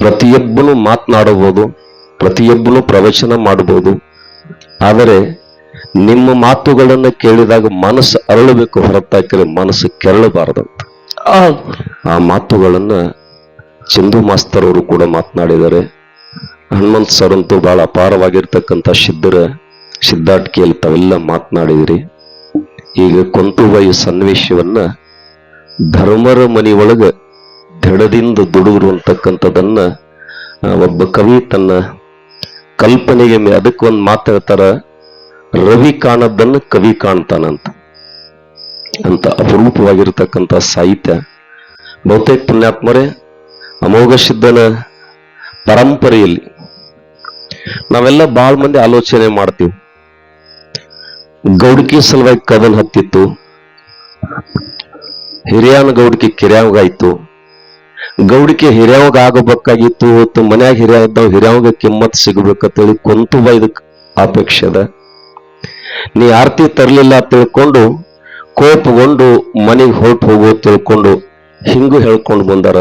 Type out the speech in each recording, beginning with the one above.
ಪ್ರತಿಯೊಬ್ಬನು ಮಾತನಾಡಬಹುದು ಪ್ರತಿಯೊಬ್ಬನು ಪ್ರವಚನ ಮಾಡಬಹುದು. ಆದರೆ ನಿಮ್ಮ ಮಾತುಗಳನ್ನು ಕೇಳಿದಾಗ ಮನಸ್ಸು ಅರಳಬೇಕು ಹೊರತಾಕಿದ್ರೆ ಮನಸ್ಸು ಕೆರಳಬಾರದಂತ. ಆ ಮಾತುಗಳನ್ನ ಚಂದು ಮಾಸ್ತರ್ ಅವರು ಕೂಡ ಮಾತನಾಡಿದ್ದಾರೆ. ಹನುಮಂತ್ ಸರ್ ಅಂತೂ ಬಹಳ ಅಪಾರವಾಗಿರ್ತಕ್ಕಂಥ ಸಿದ್ಧರ ಸಿದ್ಧಾಟಿಕೆಯಲ್ಲಿ ತಾವೆಲ್ಲ ಮಾತನಾಡಿದಿರಿ. ಈಗ ಕೊಂತುಬಾಯಿ ಸನ್ನಿವೇಶವನ್ನ ಧರ್ಮರ ಮನೆಯೊಳಗ ದೃಢದಿಂದ ದುಡುಗರು ಅಂತಕ್ಕಂಥದನ್ನ ಒಬ್ಬ ಕವಿ ತನ್ನ ಕಲ್ಪನೆಗೆ ಮೇ- ಅದಕ್ಕೊಂದು ಮಾತು ಹೇಳ್ತಾರ, ರವಿ ಕಾಣದ್ದನ್ನು ಕವಿ ಕಾಣ್ತಾನಂತ. ಅಂತ ಅಪರೂಪವಾಗಿರ್ತಕ್ಕಂಥ ಸಾಹಿತ್ಯ. ಬಹುತೇಕ ಪುಣ್ಯಾತ್ಮರೇ, ಅಮೋಘ ಸಿದ್ಧನ ಪರಂಪರೆಯಲ್ಲಿ ನಾವೆಲ್ಲ ಬಹಳ ಮಂದಿ ಆಲೋಚನೆ ಮಾಡ್ತೀವಿ. ಗೌಡಿಕೆ ಸಲುವಾಗಿ ಕದನ್ ಹತ್ತಿತ್ತು, ಹಿರಿಯಾನ ಗೌಡಿಕೆ ಕಿರ್ಯಾವಾಗಾಯ್ತು ಗೌಡಿಕೆ ಹಿರಿಯವಾಗ ಆಗಬೇಕಾಗಿತ್ತು ಹೊತ್ತು ಮನ್ಯಾಗ ಹಿರಿಯ ಇದ್ದಾವ ಹಿರಿಯವಾಗ ಕಿಮ್ಮತ್ ಸಿಗ್ಬೇಕಂತೇಳಿ ಕುಂತುಬ ಇದಕ್ಕೆ ಅಪೇಕ್ಷೆ ಅದ. ನೀ ಆರತಿ ತರಲಿಲ್ಲ ತಿಳ್ಕೊಂಡು ಕೋಪಗೊಂಡು ಮನೆಗೆ ಹೊರಟು ಹೋಗೋ ತಿಳ್ಕೊಂಡು ಹಿಂಗೂ ಹೇಳ್ಕೊಂಡು ಬಂದಾರ.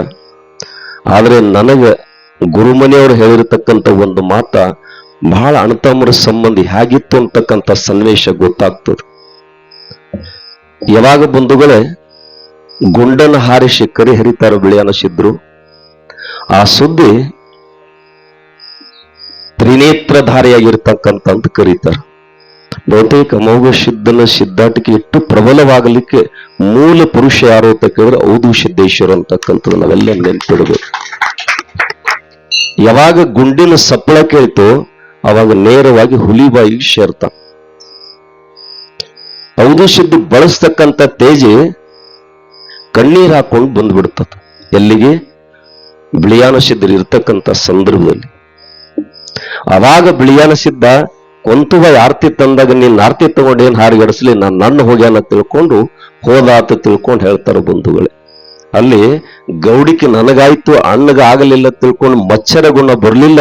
ಆದ್ರೆ ನನಗೆ ಗುರುಮನೆಯವರು ಹೇಳಿರ್ತಕ್ಕಂಥ ಒಂದು ಮಾತ ಬಹಳ ಅಣತಮ್ಮರ ಸಂಬಂಧಿ ಹೇಗಿತ್ತು ಅಂತಕ್ಕಂಥ ಸನ್ನಿವೇಶ ಗೊತ್ತಾಗ್ತದೆ. ಯಾವಾಗ ಬಂಧುಗಳೇ ಗುಂಡನ ಹಾರಿಸಿ ಕರಿ ಹರಿತಾರ ಬಿಳಿಯನಸಿದ್ರು ಆ ಸುದ್ದಿ ತ್ರಿನೇತ್ರಧಾರಿಯಾಗಿರ್ತಕ್ಕಂಥ ಅಂತ ಕರೀತಾರ. ಬಹುತೇಕ ಅಮೋಘ ಸಿದ್ಧನ ಸಿದ್ಧಾಟಿಕೆ ಇಟ್ಟು ಪ್ರಬಲವಾಗಲಿಕ್ಕೆ ಮೂಲ ಪುರುಷ ಯಾರು ಅಂತ ಕೇಳಿದ್ರೆ ಔದು ಸಿದ್ದೇಶ್ವರ ಅಂತಕ್ಕಂಥದ್ದು ನಾವೆಲ್ಲ ನೆನ್ಪಿಡ್ಬೇಕು. ಯಾವಾಗ ಗುಂಡಿನ ಸಪ್ಪಳ ಕೇಳ್ತೋ ಅವಾಗ ನೇರವಾಗಿ ಹುಲಿಬಾಯಿಗೆ ಸೇರ್ತ ಔದು ಸಿದ್ದು ಬಳಸ್ತಕ್ಕಂಥ ತೇಜಿ ಕಣ್ಣೀರ್ ಹಾಕೊಂಡು ಬಂದ್ಬಿಡ್ತದ. ಎಲ್ಲಿಗೆ? ಬಿಳಿಯಾನ ಸಿದ್ಧರು ಇರ್ತಕ್ಕಂಥ ಸಂದರ್ಭದಲ್ಲಿ. ಅವಾಗ ಬಿಳಿಯಾನ ಸಿದ್ಧ ಕೊಂತುವ ಆರ್ತಿ ತಂದಾಗ ನೀನ್ ಆರ್ತಿ ತಗೊಂಡು ಏನ್ ಹಾರಿಗಡಿಸ್ಲಿ ನಾನು ನನ್ನ ಹೋಗ್ಯಾನ ತಿಳ್ಕೊಂಡು ಹೋದಾತ ತಿಳ್ಕೊಂಡು ಹೇಳ್ತಾರ ಬಂಧುಗಳೇ. ಅಲ್ಲಿ ಗೌಡಿಕೆ ನನಗಾಯ್ತು, ಅಣ್ಣಗ ಆಗಲಿಲ್ಲ ತಿಳ್ಕೊಂಡು ಮಚ್ಚರ ಗುಣ ಬರಲಿಲ್ಲ.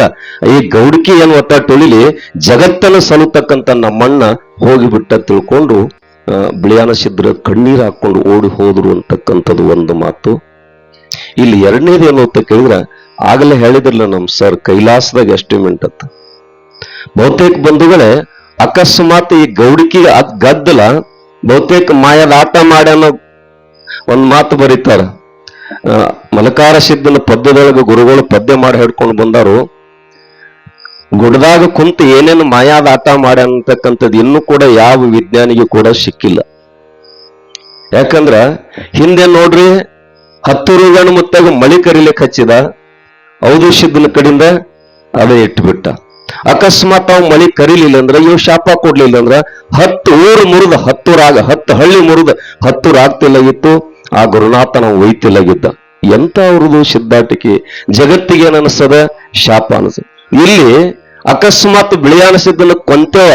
ಈ ಗೌಡಿಕೆ ಏನು ಒತ್ತ ಜಗತ್ತನ್ನ ಜಗತ್ತನ್ನು ಸಲುತಕ್ಕಂತ ನಮ್ಮಣ್ಣ ಹೋಗಿಬಿಟ್ಟ ತಿಳ್ಕೊಂಡು ಬಿಳಿಯಾನ ಸಿದ್ರ ಕಣ್ಣೀರ್ ಹಾಕೊಂಡು ಓಡಿ ಹೋದ್ರು ಅಂತಕ್ಕಂಥದ್ದು ಒಂದು ಮಾತು. ಇಲ್ಲಿ ಎರಡನೇದು ಏನು ಅಂತ ಕೇಳಿದ್ರ, ಆಗಲೇ ಹೇಳಿದ್ರಲ್ಲ ನಮ್ ಸರ್ ಕೈಲಾಸದಾಗ ಎಸ್ಟಿಮೇಟ್ ಅಂತ. ಬಹುತೇಕ ಬಂಧುಗಳೇ, ಅಕಸ್ಮಾತ್ ಈ ಗೌಡಿಕಿ ಅದ್ ಗದ್ದಲ, ಬಹುತೇಕ ಮಾಯದ ಆಟ ಮಾಡ್ಯಾನ ಒಂದ್ ಮಾತು ಬರೀತಾರ. ಮಲಕಾರ ಸಿದ್ಧನ ಪದ್ಯದೊಳಗೆ ಗುರುಗಳು ಪದ್ಯ ಮಾಡಿ ಹೇಳ್ಕೊಂಡು ಬಂದಾರು. ಗುಡ್ದಾಗ ಕುಂತು ಏನೇನು ಮಾಯಾದಾಟ ಅಂತಕ್ಕಂಥದ್ದು ಇನ್ನೂ ಕೂಡ ಯಾವ ವಿಜ್ಞಾನಿಗೂ ಕೂಡ ಸಿಕ್ಕಿಲ್ಲ. ಯಾಕಂದ್ರ ಹಿಂದೆ ನೋಡ್ರಿ ಹತ್ತು ಗಣ ಮುತ್ತಾಗ ಮಳಿ ಕರಿಲಿಕ್ಕೆ ಹಚ್ಚಿದ, ಹೌದು ಶಿದ್ದನ ಕಡೆಯಿಂದ ಅದೇ ಇಟ್ಬಿಟ್ಟ. ಅಕಸ್ಮಾತ್ ಅವ್ ಮಳಿ ಕರಿಲಿಲ್ಲ ಅಂದ್ರ, ಇವ್ ಶಾಪ ಕೊಡ್ಲಿಲ್ಲ ಅಂದ್ರ, ಹತ್ತು ಊರು ಮುರಿದ ಹತ್ತೂರಾಗ ಹತ್ತು ಹಳ್ಳಿ ಮುರಿದ ಹತ್ತು ರಾಗ್ತಿಲ್ಲಾಗಿತ್ತು ಆ ಗುರುನಾಥನ ಒಯ್ತಿಲ್ಲಾಗಿದ್ದ ಎಂತ ಅವ್ರದು ಸಿದ್ಧಾಟಿಕೆ ಜಗತ್ತಿಗೆ ಏನ್ ಅನಿಸ್ತದ? ಶಾಪ ಅನಿಸ್ತದ. ಇಲ್ಲಿ ಅಕಸ್ಮಾತ್ ಬಿಳಿಯಾನ ಸಿದ್ಧನ ಕೊಂತೆವ,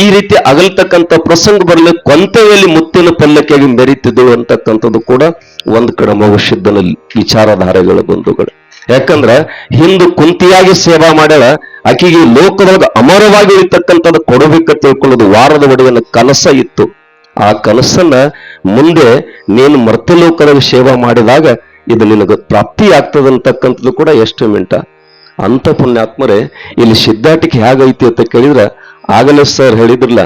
ಈ ರೀತಿ ಅಗಲ್ತಕ್ಕಂಥ ಪ್ರಸಂಗ ಬರಲಿ ಕೊಂತೆಯಲ್ಲಿ ಮುತ್ತಿನ ಪಲ್ಲಕ್ಕಿಯಾಗಿ ಮೆರೀತಿದ್ದೆವು ಅಂತಕ್ಕಂಥದ್ದು ಕೂಡ ಒಂದು ಕಡೆ ಮಗುಸಿದ್ದನ ವಿಚಾರಧಾರೆಗಳ ಬಂಧುಗಳು. ಯಾಕಂದ್ರ ಹಿಂದು ಕುಂತಿಯಾಗಿ ಸೇವಾ ಮಾಡ್ಯಾಳ, ಆಕೆಗೆ ಲೋಕದೊಳಗೆ ಅಮರವಾಗಿ ಇರ್ತಕ್ಕಂಥದ್ದು ಕೊಡಬೇಕ ತಿಳ್ಕೊಳ್ಳೋದು ವಾರದ ಒಡೆಯನ ಕನಸ ಇತ್ತು. ಆ ಕನಸನ್ನ ಮುಂದೆ ನೀನು ಮರ್ತಲೋಕದಾಗ ಸೇವಾ ಮಾಡಿದಾಗ ಇದು ನಿನಗೆ ಪ್ರಾಪ್ತಿ ಆಗ್ತದಂತಕ್ಕಂಥದ್ದು ಕೂಡ ಎಷ್ಟು ಮಿಂಟ ಅಂತ ಪುಣ್ಯಾತ್ಮರೇ ಇಲ್ಲಿ ಸಿದ್ಧಾಟಿಕೆ ಹೇಗೈತಿ ಅಂತ ಕೇಳಿದ್ರ, ಆಗಲೇ ಸರ್ ಹೇಳಿದ್ರಲ್ಲ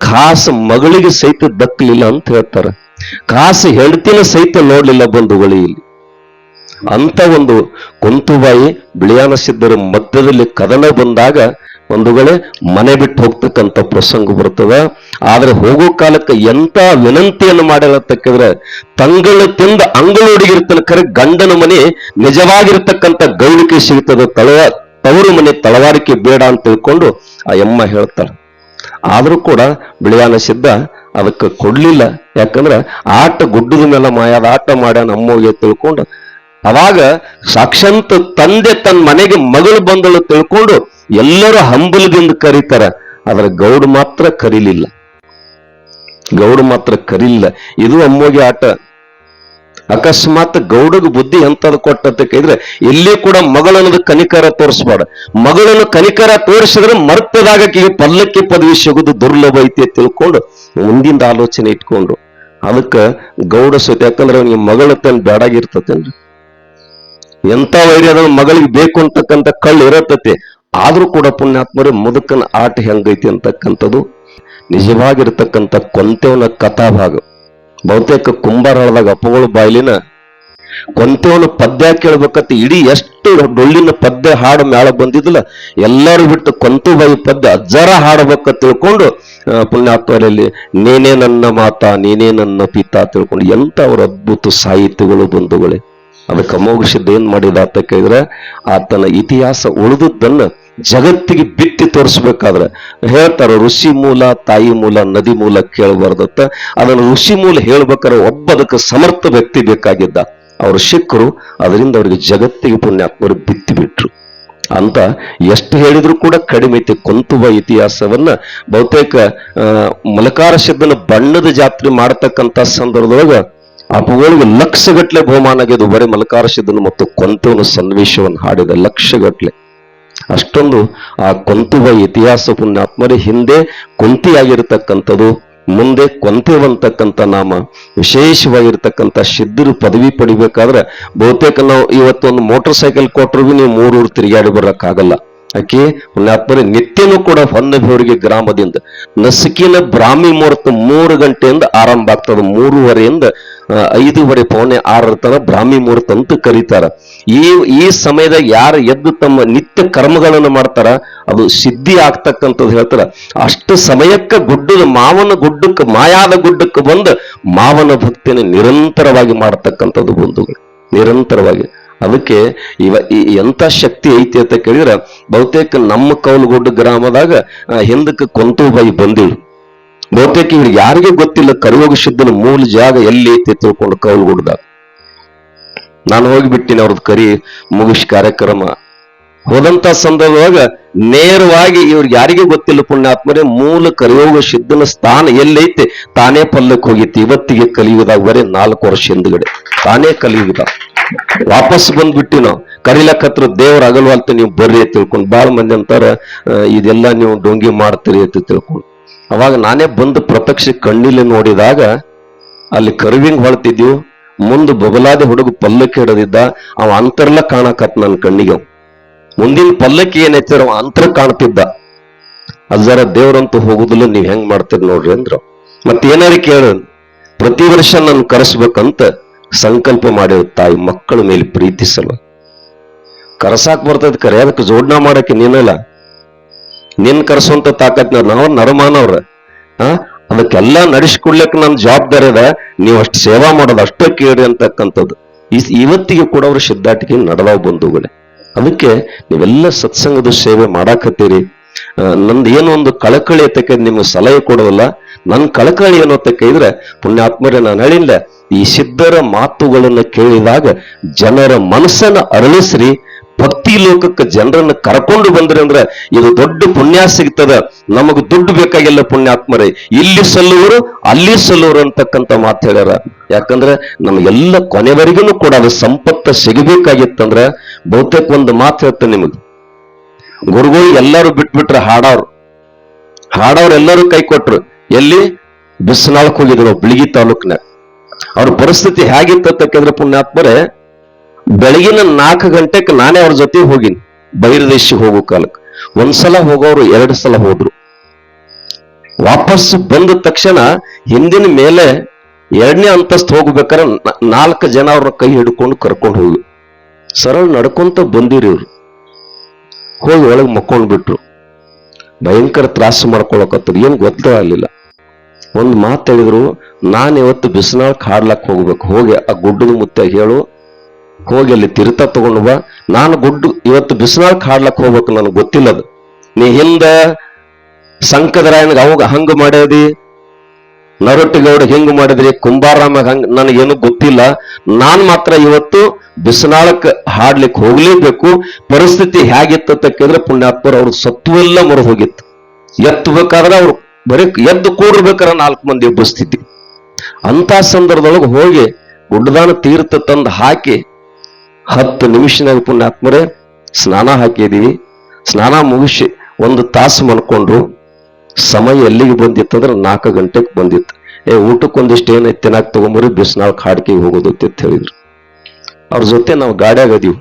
ಖಾಸ ಮಗಳಿಗೆ ಸಹಿತ ದಕ್ಕಲಿಲ್ಲ ಅಂತ ಹೇಳ್ತಾರೆ. ಖಾಸ ಹೆಂಡತಿನ ಸಹಿತ ನೋಡ್ಲಿಲ್ಲ ಬಂಧುಗಳು ಇಲ್ಲಿ. ಅಂತ ಒಂದು ಕುಂತುಬಾಯಿ, ಬಿಳಿಯಾನ ಸಿದ್ಧರ ಮಧ್ಯದಲ್ಲಿ ಕದನ ಬಂದಾಗ ಒಂದುಗಳೇ ಮನೆ ಬಿಟ್ಟು ಹೋಗ್ತಕ್ಕಂಥ ಪ್ರಸಂಗ ಬರ್ತದ. ಆದ್ರೆ ಹೋಗೋ ಕಾಲಕ್ಕೆ ಎಂತ ವಿನಂತಿಯನ್ನು ಮಾಡ್ಯಾರ ತಂಗಳ ತಿಂದ ಅಂಗಳೋಡಿಗಿರ್ತನ ಕರೆ ಗಂಡನ ಮನೆ ನಿಜವಾಗಿರ್ತಕ್ಕಂಥ ಗೌಳಿಕೆ ಸಿಗ್ತದ. ತಳವ ತವರು ಮನೆ ತಳವಾರಿಕೆ ಬೇಡ ಅಂತ ತಿಳ್ಕೊಂಡು ಆ ಎಮ್ಮ ಹೇಳ್ತಾಳೆ. ಆದರೂ ಕೂಡ ಬಿಳಿಯಾನ ಸಿದ್ಧ ಅದಕ್ಕೆ ಕೊಡ್ಲಿಲ್ಲ. ಯಾಕಂದ್ರೆ ಆಟ ಗುಡ್ಡದ ಮೇಲೆ ಮಾಯಾದ ಆಟ ಮಾಡ್ಯಾನ ಅಮ್ಮಗೆ ತಿಳ್ಕೊಂಡು ಅವಾಗ ಸಾಕ್ಷಾತ್ ತಂದೆ ತನ್ನ ಮನೆಗೆ ಮಗಳು ಬಂದಳು ತಿಳ್ಕೊಂಡು ಎಲ್ಲರೂ ಹಂಬಲದಿಂದ ಕರೀತಾರ. ಆದ್ರೆ ಗೌಡ ಮಾತ್ರ ಕರೀಲಿಲ್ಲ. ಗೌಡ ಮಾತ್ರ ಕರೀಲಿಲ್ಲ. ಇದು ಅಮ್ಮೋಗಿ ಆಟ. ಅಕಸ್ಮಾತ್ ಗೌಡಗ ಬುದ್ಧಿ ಎಂತದ ಕೊಟ್ಟಂತ ಕೇಳಿದ್ರೆ ಎಲ್ಲಿ ಕೂಡ ಮಗಳನ್ನದು ಕನಿಕರ ತೋರಿಸ್ಬೇಡ. ಮಗಳನ್ನು ಕನಿಕರ ತೋರಿಸಿದ್ರೆ ಮರ್ತದಾಗ ಆಕೆಗೆ ಪಲ್ಲಕ್ಕಿ ಪದವಿ ಸಿಗುದು ದುರ್ಲಭ ಐತಿ ತಿಳ್ಕೊಂಡು ಮುಂದಿಂದ ಆಲೋಚನೆ ಇಟ್ಕೊಂಡು ಅದಕ್ಕ ಗೌಡ ಸತಿ ಯಾಕಂದ್ರೆ ಅವನಿಗೆ ಮಗಳ ತನ್ನ ಬೇಡಾಗಿರ್ತತೇನ್ರಿ ಎಂತ ವೈರ್ಯ ಮಗಳಿಗೆ ಬೇಕು ಅಂತಕ್ಕಂಥ ಕಳ್ಳು ಇರತ್ತತೆ, ಆದ್ರೂ ಕೂಡ ಪುಣ್ಯಾತ್ಮರೇ ಮುದುಕನ ಆಟ ಹೆಂಗೈತಿ ಅಂತಕ್ಕಂಥದ್ದು ನಿಜವಾಗಿರ್ತಕ್ಕಂಥ ಕೊಂತೆವನ ಕಥಾಭಾಗ. ಬಹುತೇಕ ಕುಂಬಾರಳದಾಗ ಅಪ್ಪಗಳು ಬಾಯ್ಲಿನ ಕೊಂತೆವನ ಪದ್ಯ ಕೇಳ್ಬೇಕಂತ ಇಡೀ ಎಷ್ಟು ಡೊಳ್ಳಿನ ಪದ್ಯ ಹಾಡು ಮೇಳ ಬಂದಿದ್ಲ ಎಲ್ಲರೂ ಬಿಟ್ಟು ಕೊಂತುಬಾಯಿ ಪದ್ಯ ಅಜ್ಜರ ಹಾಡ್ಬೇಕ ತಿಳ್ಕೊಂಡು ಪುಣ್ಯಾತ್ಮರಲ್ಲಿ ನೀನೇ ನನ್ನ ಮಾತಾ, ನೀನೇ ನನ್ನ ಪಿತಾ ತಿಳ್ಕೊಂಡು ಎಂತ ಅವ್ರ ಅದ್ಭುತ ಸಾಹಿತ್ಯಗಳು ಬಂಧುಗಳೇ. ಅದಕ್ಕೆ ಅಮೋಘ ಏನ್ ಮಾಡಿದ ಅಂತ ಕೇಳಿದ್ರೆ, ಆತನ ಇತಿಹಾಸ ಉಳಿದದ್ದನ್ನ ಜಗತ್ತಿಗೆ ಬಿತ್ತಿ ತೋರಿಸ್ಬೇಕಾದ್ರೆ. ಹೇಳ್ತಾರ, ಋಷಿ ಮೂಲ, ತಾಯಿ ಮೂಲ, ನದಿ ಮೂಲ ಕೇಳಬಾರ್ದತ್ತ. ಅದನ್ನು ಋಷಿ ಮೂಲ ಹೇಳ್ಬೇಕಾದ್ರೆ ಒಬ್ಬ ಅದಕ್ಕೆ ಸಮರ್ಥ ವ್ಯಕ್ತಿ ಬೇಕಾಗಿದ್ದ. ಅವರು ಸಿಕ್ಕರು ಅದರಿಂದ ಅವರಿಗೆ ಜಗತ್ತಿಗೆ ಪುಣ್ಯಾತ್ಮರು ಬಿತ್ತಿ ಬಿಟ್ರು ಅಂತ ಎಷ್ಟು ಹೇಳಿದ್ರು ಕೂಡ ಕಡಿಮೆ ಐತಿ. ಇತಿಹಾಸವನ್ನ ಬಹುತೇಕ ಮಲಕಾರ ಶಬ್ದನ ಬಣ್ಣದ ಜಾತ್ರೆ ಮಾಡತಕ್ಕಂತ ಸಂದರ್ಭದೊಳಗ ಅಪಗಳಿಗೆ ಲಕ್ಷಗಟ್ಟಲೆ ಬಹುಮಾನ ಗೆದ್ದು ಬರೀ ಮಲಕಾರಸಿದ್ದನು ಮತ್ತು ಕೊಂತವನ ಸನ್ನಿವೇಶವನ್ನು ಹಾಡಿದ ಲಕ್ಷಗಟ್ಟಲೆ ಅಷ್ಟೊಂದು ಆ ಕೊಂತುವ ಇತಿಹಾಸ ಪುಣ್ಯಾತ್ಮರಿ ಹಿಂದೆ ಕೊಂತಿಯಾಗಿರ್ತಕ್ಕಂಥದ್ದು ಮುಂದೆ ಕೊಂತೆವಂತಕ್ಕಂಥ ನಾಮ, ವಿಶೇಷವಾಗಿರ್ತಕ್ಕಂಥ ಸಿದ್ಧರು ಪದವಿ ಪಡಿಬೇಕಾದ್ರೆ ಬಹುತೇಕ ನಾವು ಇವತ್ತೊಂದು ಮೋಟರ್ ಸೈಕಲ್ ಕೊಟ್ಟರು ನೀವು ಮೂರೂರು ತಿರುಗಾಡಿ ಬರಕ್ಕಾಗಲ್ಲ. ಆಕೆ ಪುಣ್ಯಾತ್ಮರೇ ನಿತ್ಯನೂ ಕೂಡ ಹೊನ್ನಬೇವರಿಗೆ ಗ್ರಾಮದಿಂದ ನಸುಕಿನ ಬ್ರಾಹ್ಮಿ ಮುಹೂರ್ತ ಮೂರು ಗಂಟೆಯಿಂದ ಆರಂಭ ಆಗ್ತದೆ. ಮೂರುವರೆಯಿಂದ ಐದುವರೆ ಪೌನೆ ಆರರ ತನ ಬ್ರಾಹ್ಮಿ ಮುಹೂರ್ತ ಅಂತ ಕರೀತಾರ. ಈ ಈ ಸಮಯದಾಗ ಯಾರು ಎದ್ದು ತಮ್ಮ ನಿತ್ಯ ಕರ್ಮಗಳನ್ನು ಮಾಡ್ತಾರ, ಅದು ಸಿದ್ಧಿ ಆಗ್ತಕ್ಕಂಥದ್ದು ಹೇಳ್ತಾರ. ಅಷ್ಟು ಸಮಯಕ್ಕ ಗುಡ್ಡದ ಮಾವನ ಗುಡ್ಡಕ್ಕೆ, ಮಾಯಾದ ಗುಡ್ಡಕ್ಕೆ ಬಂದು ಮಾವನ ಭಕ್ತಿಯನ್ನು ನಿರಂತರವಾಗಿ ಮಾಡ್ತಕ್ಕಂಥದ್ದು ಬಂಧುಗಳು. ನಿರಂತರವಾಗಿ. ಅದಕ್ಕೆ ಇವ ಎಂಥ ಶಕ್ತಿ ಐತಿ ಅಂತ ಕೇಳಿದ್ರೆ ಬಹುತೇಕ ನಮ್ಮ ಕೌಲುಗುಡ್ಡ ಗ್ರಾಮದಾಗ ಹಿಂದಕ್ಕೆ ಕೊಂತುಬಾಯಿ ಬಂದಿಳು ಬಹುತೇಕ ಇವ್ರಿಗೆ ಯಾರಿಗೂ ಗೊತ್ತಿಲ್ಲ ಕರಿಯೋಗ ಶುದ್ಧನ ಮೂಲ ಜಾಗ ಎಲ್ಲಿ ಐತಿ ತಿಳ್ಕೊಂಡು ಕೌಲುಗುಡ್ಡದಾಗ ನಾನು ಹೋಗಿಬಿಟ್ಟಿನಿ ಅವ್ರದ್ದು ಕರಿ ಮುಗಿಸ್ ಕಾರ್ಯಕ್ರಮ. ಹೋದಂತ ಸಂದರ್ಭದಾಗ ನೇರವಾಗಿ ಇವ್ರಿಗೆ ಯಾರಿಗೂ ಗೊತ್ತಿಲ್ಲ ಪುಣ್ಯಾತ್ಮರೇ, ಮೂಲ ಕರಿಯೋಗ ಸಿದ್ಧನ ಸ್ಥಾನ ಎಲ್ಲೈತೆ ತಾನೇ ಪಲ್ಲಕ್ಕೆ ಹೋಗಿತ್ತು. ಇವತ್ತಿಗೆ ಕಲಿಯುವುದಾಗ ಬರೀ ನಾಲ್ಕು ವರ್ಷ ಹಿಂದ್ಗಡೆ. ತಾನೇ ಕಲಿಯುಗದ ವಾಪಸ್ ಬಂದ್ಬಿಟ್ಟಿ ನಾವು. ಕರಿಲಕ್ಕತ್ರ ದೇವ್ರ ಅಗಲ್ವಾಲ್ತ ನೀವು ಬರ್ರಿ ಅಂತ ತಿಳ್ಕೊಂಡು ಭಾಳ ಮಂದಿ ಅಂತಾರ ಇದೆಲ್ಲ ನೀವು ಡೊಂಗಿ ಮಾಡ್ತೀರಿ ಅಂತ ತಿಳ್ಕೊಂಡು. ಅವಾಗ ನಾನೇ ಬಂದು ಪ್ರತ್ಯಕ್ಷ ಕಣ್ಣಿಲ್ಲಿ ನೋಡಿದಾಗ, ಅಲ್ಲಿ ಕರ್ವಿಂಗ್ ಹೊಳ್ತಿದ್ವು ಮುಂದೆ ಬಬಲಾದ ಹುಡುಗ ಪಲ್ಲಕ್ಕಿ ಹಿಡದಿದ್ದ, ಅವ ಅಂತರ್ಲ ಕಾಣಕತ್ ನನ್ನ ಕಣ್ಣಿಗೆ. ಮುಂದಿನ ಪಲ್ಲಕ್ಕಿ ಏನೈತಿರ ಅವ ಅಂತರ ಕಾಣ್ತಿದ್ದ. ಅಜ್ಜರ ದೇವ್ರಂತೂ ಹೋಗುದಿಲ್ಲ, ನೀವ್ ಹೆಂಗ್ ಮಾಡ್ತೀರಿ ನೋಡ್ರಿ ಅಂದ್ರ. ಮತ್ತೇನಾರು ಕೇಳ, ಪ್ರತಿ ವರ್ಷ ನನ್ ಕರೆಸ್ಬೇಕಂತ ಸಂಕಲ್ಪ ಮಾಡಿರೋ ತಾಯಿ ಮಕ್ಕಳ ಮೇಲೆ ಪ್ರೀತಿಸಲು. ಕರಸಾಕ್ ಬರ್ತದ ಕರೆ, ಅದಕ್ಕೆ ಜೋಡ್ನಾ ಮಾಡಕ್ಕೆ ನೀನಲ್ಲ. ನಿನ್ ಕರೆಸುವಂತ ತಾಕತ್ ನಾವು ನರಮಾನವ್ರ ಆ, ಅದಕ್ಕೆಲ್ಲ ನಡೆಸಿಕೊಡ್ಲಿಕ್ಕೆ ನನ್ನ ಜವಾಬ್ದಾರಿ ಅದ. ನೀವು ಅಷ್ಟು ಸೇವಾ ಮಾಡೋದು ಅಷ್ಟೇ ಕೇಳಿ ಅಂತಕ್ಕಂಥದ್ದು. ಇವತ್ತಿಗೆ ಕೂಡ ಅವ್ರ ಸಿದ್ಧಾಟಿಕೆ ನಡೆದಾವ್ ಬಂಧುಗಳೇ. ಅದಕ್ಕೆ ನೀವೆಲ್ಲ ಸತ್ಸಂಗದ ಸೇವೆ ಮಾಡಾಕತ್ತೀರಿ. ನಂದು ಏನೋ ಒಂದು ಕಳಕಳಿ ಅಂತಕ್ಕೆ ನಿಮ್ಗೆ ಸಲಹೆ ಕೊಡೋದಲ್ಲ ನನ್ನ ಕಳಕಳಿ ಏನು ಇದ್ರೆ, ಪುಣ್ಯಾತ್ಮರೇ, ನಾನು ಹೇಳಿಲ್ಲ ಈ ಸಿದ್ಧರ ಮಾತುಗಳನ್ನು ಕೇಳಿದಾಗ ಜನರ ಮನಸ್ಸನ್ನ ಅರಳಿಸ್ರಿ, ಭಕ್ತಿ ಲೋಕಕ್ಕೆ ಜನರನ್ನು ಕರ್ಕೊಂಡು ಬಂದ್ರೆ ಅಂದ್ರೆ ಇದು ದೊಡ್ಡ ಪುಣ್ಯ ಸಿಗ್ತದ. ನಮಗ್ ದುಡ್ಡು ಬೇಕಾಗಿಲ್ಲ ಪುಣ್ಯಾತ್ಮರೇ. ಇಲ್ಲಿ ಸಲ್ಲುವರು, ಅಲ್ಲಿ ಸಲ್ಲುವರು ಅಂತಕ್ಕಂಥ ಮಾತು ಹೇಳ್ಯಾರ. ಯಾಕಂದ್ರೆ ನಮಗೆಲ್ಲ ಕೊನೆವರೆಗೂ ಕೂಡ ಅದು ಸಂಪತ್ತ ಸಿಗಬೇಕಾಗಿತ್ತಂದ್ರ ಬಹುತೇಕ ಒಂದು ಮಾತು ಹೇಳ್ತೇನೆ ನಿಮಗೆ. ಗುರುಗಳು ಎಲ್ಲರೂ ಬಿಟ್ಬಿಟ್ರೆ ಹಾಡವ್ರು ಹಾಡವ್ರು ಎಲ್ಲರೂ ಕೈ ಕೊಟ್ರು. ಎಲ್ಲಿ? ಬಿಸ್ನಾಳ್ ಹೋಗಿದ್ರು ಬಿಳಿಗಿ ತಾಲೂಕ್ನಾಗ ಅವ್ರ ಪರಿಸ್ಥಿತಿ ಹೇಗಿತ್ತು ಕೇಂದ್ರ ಪುಣ್ಯಾತ್ ಪುಣ್ಯಾತ್ಮರೇ, ಬೆಳಗಿನ ನಾಲ್ಕು ಗಂಟೆಗೆ ನಾನೇ ಅವ್ರ ಜೊತೆ ಹೋಗಿನಿ. ಬಹಿರ್ದೇಶಕ್ಕೆ ಹೋಗೋ ಕಾಲಕ್ಕೆ ಒಂದ್ಸಲ ಹೋಗೋರು ಎರಡು ಸಲ ಹೋದ್ರು. ವಾಪಸ್ ಬಂದ ತಕ್ಷಣ ಹಿಂದಿನ ಮೇಲೆ ಎರಡನೇ ಅಂತಸ್ತ್ ಹೋಗ್ಬೇಕಾದ್ರೆ ನಾಲ್ಕು ಜನ ಅವ್ರನ್ನ ಕೈ ಹಿಡ್ಕೊಂಡು ಕರ್ಕೊಂಡು ಹೋಗಿ. ಸರಳ ನಡ್ಕೊಂತ ಬಂದಿರಿ ಇವ್ರು. ಹೋಗಿ ಒಳಗೆ ಮಕ್ಕೊಂಡ್ಬಿಟ್ರು. ಭಯಂಕರ ತ್ರಾಸ ಮಾಡ್ಕೊಳಕತ್ತರು ಏನು ಗೊತ್ತಾಗಲಿಲ್ಲ ಒಂದು ಮಾತು ಹೇಳಿದ್ರು, ನಾನು ಇವತ್ತು ಬಿಸಿನಾಳ್ ಕಾಡ್ಲಕ್ಕೆ ಹೋಗ್ಬೇಕು. ಹೋಗಿ ಆ ಗುಡ್ಡದ ಮುತ್ತ ಹೇಳು, ಹೋಗಿ ಅಲ್ಲಿ ತಿರುತ ತಗೊಂಡು ಬಾ. ನಾನು ಗುಡ್ಡು, ಇವತ್ತು ಬಿಸಿನಾಳ್ ಕಾಡ್ಲಕ್ಕೆ ಹೋಗ್ಬೇಕು, ನನಗೆ ಗೊತ್ತಿಲ್ಲ ಅದು ನೀ ಹಿಂದ ಸಂಕದರಾಯನಿಗೆ ಅವಾಗ ಹಂಗ ಮಾಡ್ಯದಿ? ನರೊಟ್ಟಿಗೌಡ ಹೆಂಗ್ ಮಾಡಿದ್ರಿ? ಕುಂಬಾರಾಮ ಹಂಗ ನನಗೇನು ಗೊತ್ತಿಲ್ಲ. ನಾನ್ ಮಾತ್ರ ಇವತ್ತು ಬಿಸಿನಾಳಕ್ ಹಾಡ್ಲಿಕ್ಕೆ ಹೋಗ್ಲೇಬೇಕು. ಪರಿಸ್ಥಿತಿ ಹೇಗಿತ್ತು ಅಂತ ಕೇಳಿದ್ರೆ ಪುಣ್ಯಾತ್ಮರು ಅವ್ರ ಸತ್ವೆಲ್ಲ ಮರು ಹೋಗಿತ್ತು. ಎತ್ತಬೇಕಾದ್ರೆ ಅವ್ರು ಬರೀ ಎದ್ದು ಕೂಡ್ಬೇಕಾದ್ರೆ ನಾಲ್ಕು ಮಂದಿ ಎಬ್ಬಿಸ್ತಿದ್ವಿ ಅಂತ ಸಂದರ್ಭದೊಳಗೆ ಹೋಗಿ ಗುಡ್ಡದಾನ ತೀರ್ಥ ತಂದು ಹಾಕಿ ಹತ್ತು ನಿಮಿಷನಾಗ ಪುಣ್ಯಾತ್ಮರೇ, ಸ್ನಾನ ಹಾಕಿದೀವಿ. ಸ್ನಾನ ಮುಗಿಸಿ ಒಂದು ತಾಸು ಮನ್ಕೊಂಡ್ರು ಸಮಯ ಎಲ್ಲಿಗೆ ಬಂದಿತ್ತು ಅಂದ್ರೆ ನಾಲ್ಕು ಗಂಟೆಗೆ ಬಂದಿತ್ತು. ಏ, ಊಟಕ್ಕೊಂದಿಷ್ಟು ಏನೈತೆ ತಿನ್ನಾಕ ತಗೊಂಬರಿ ಬಿಸಿನಾಳ್ ಕಾಡ್ಕಿಗೆ ಅಂತ ಹೇಳಿದ್ರು. ಅವ್ರ ಜೊತೆ ನಾವು ಗಾಡ್ಯಾಗ ಅದೀವಿ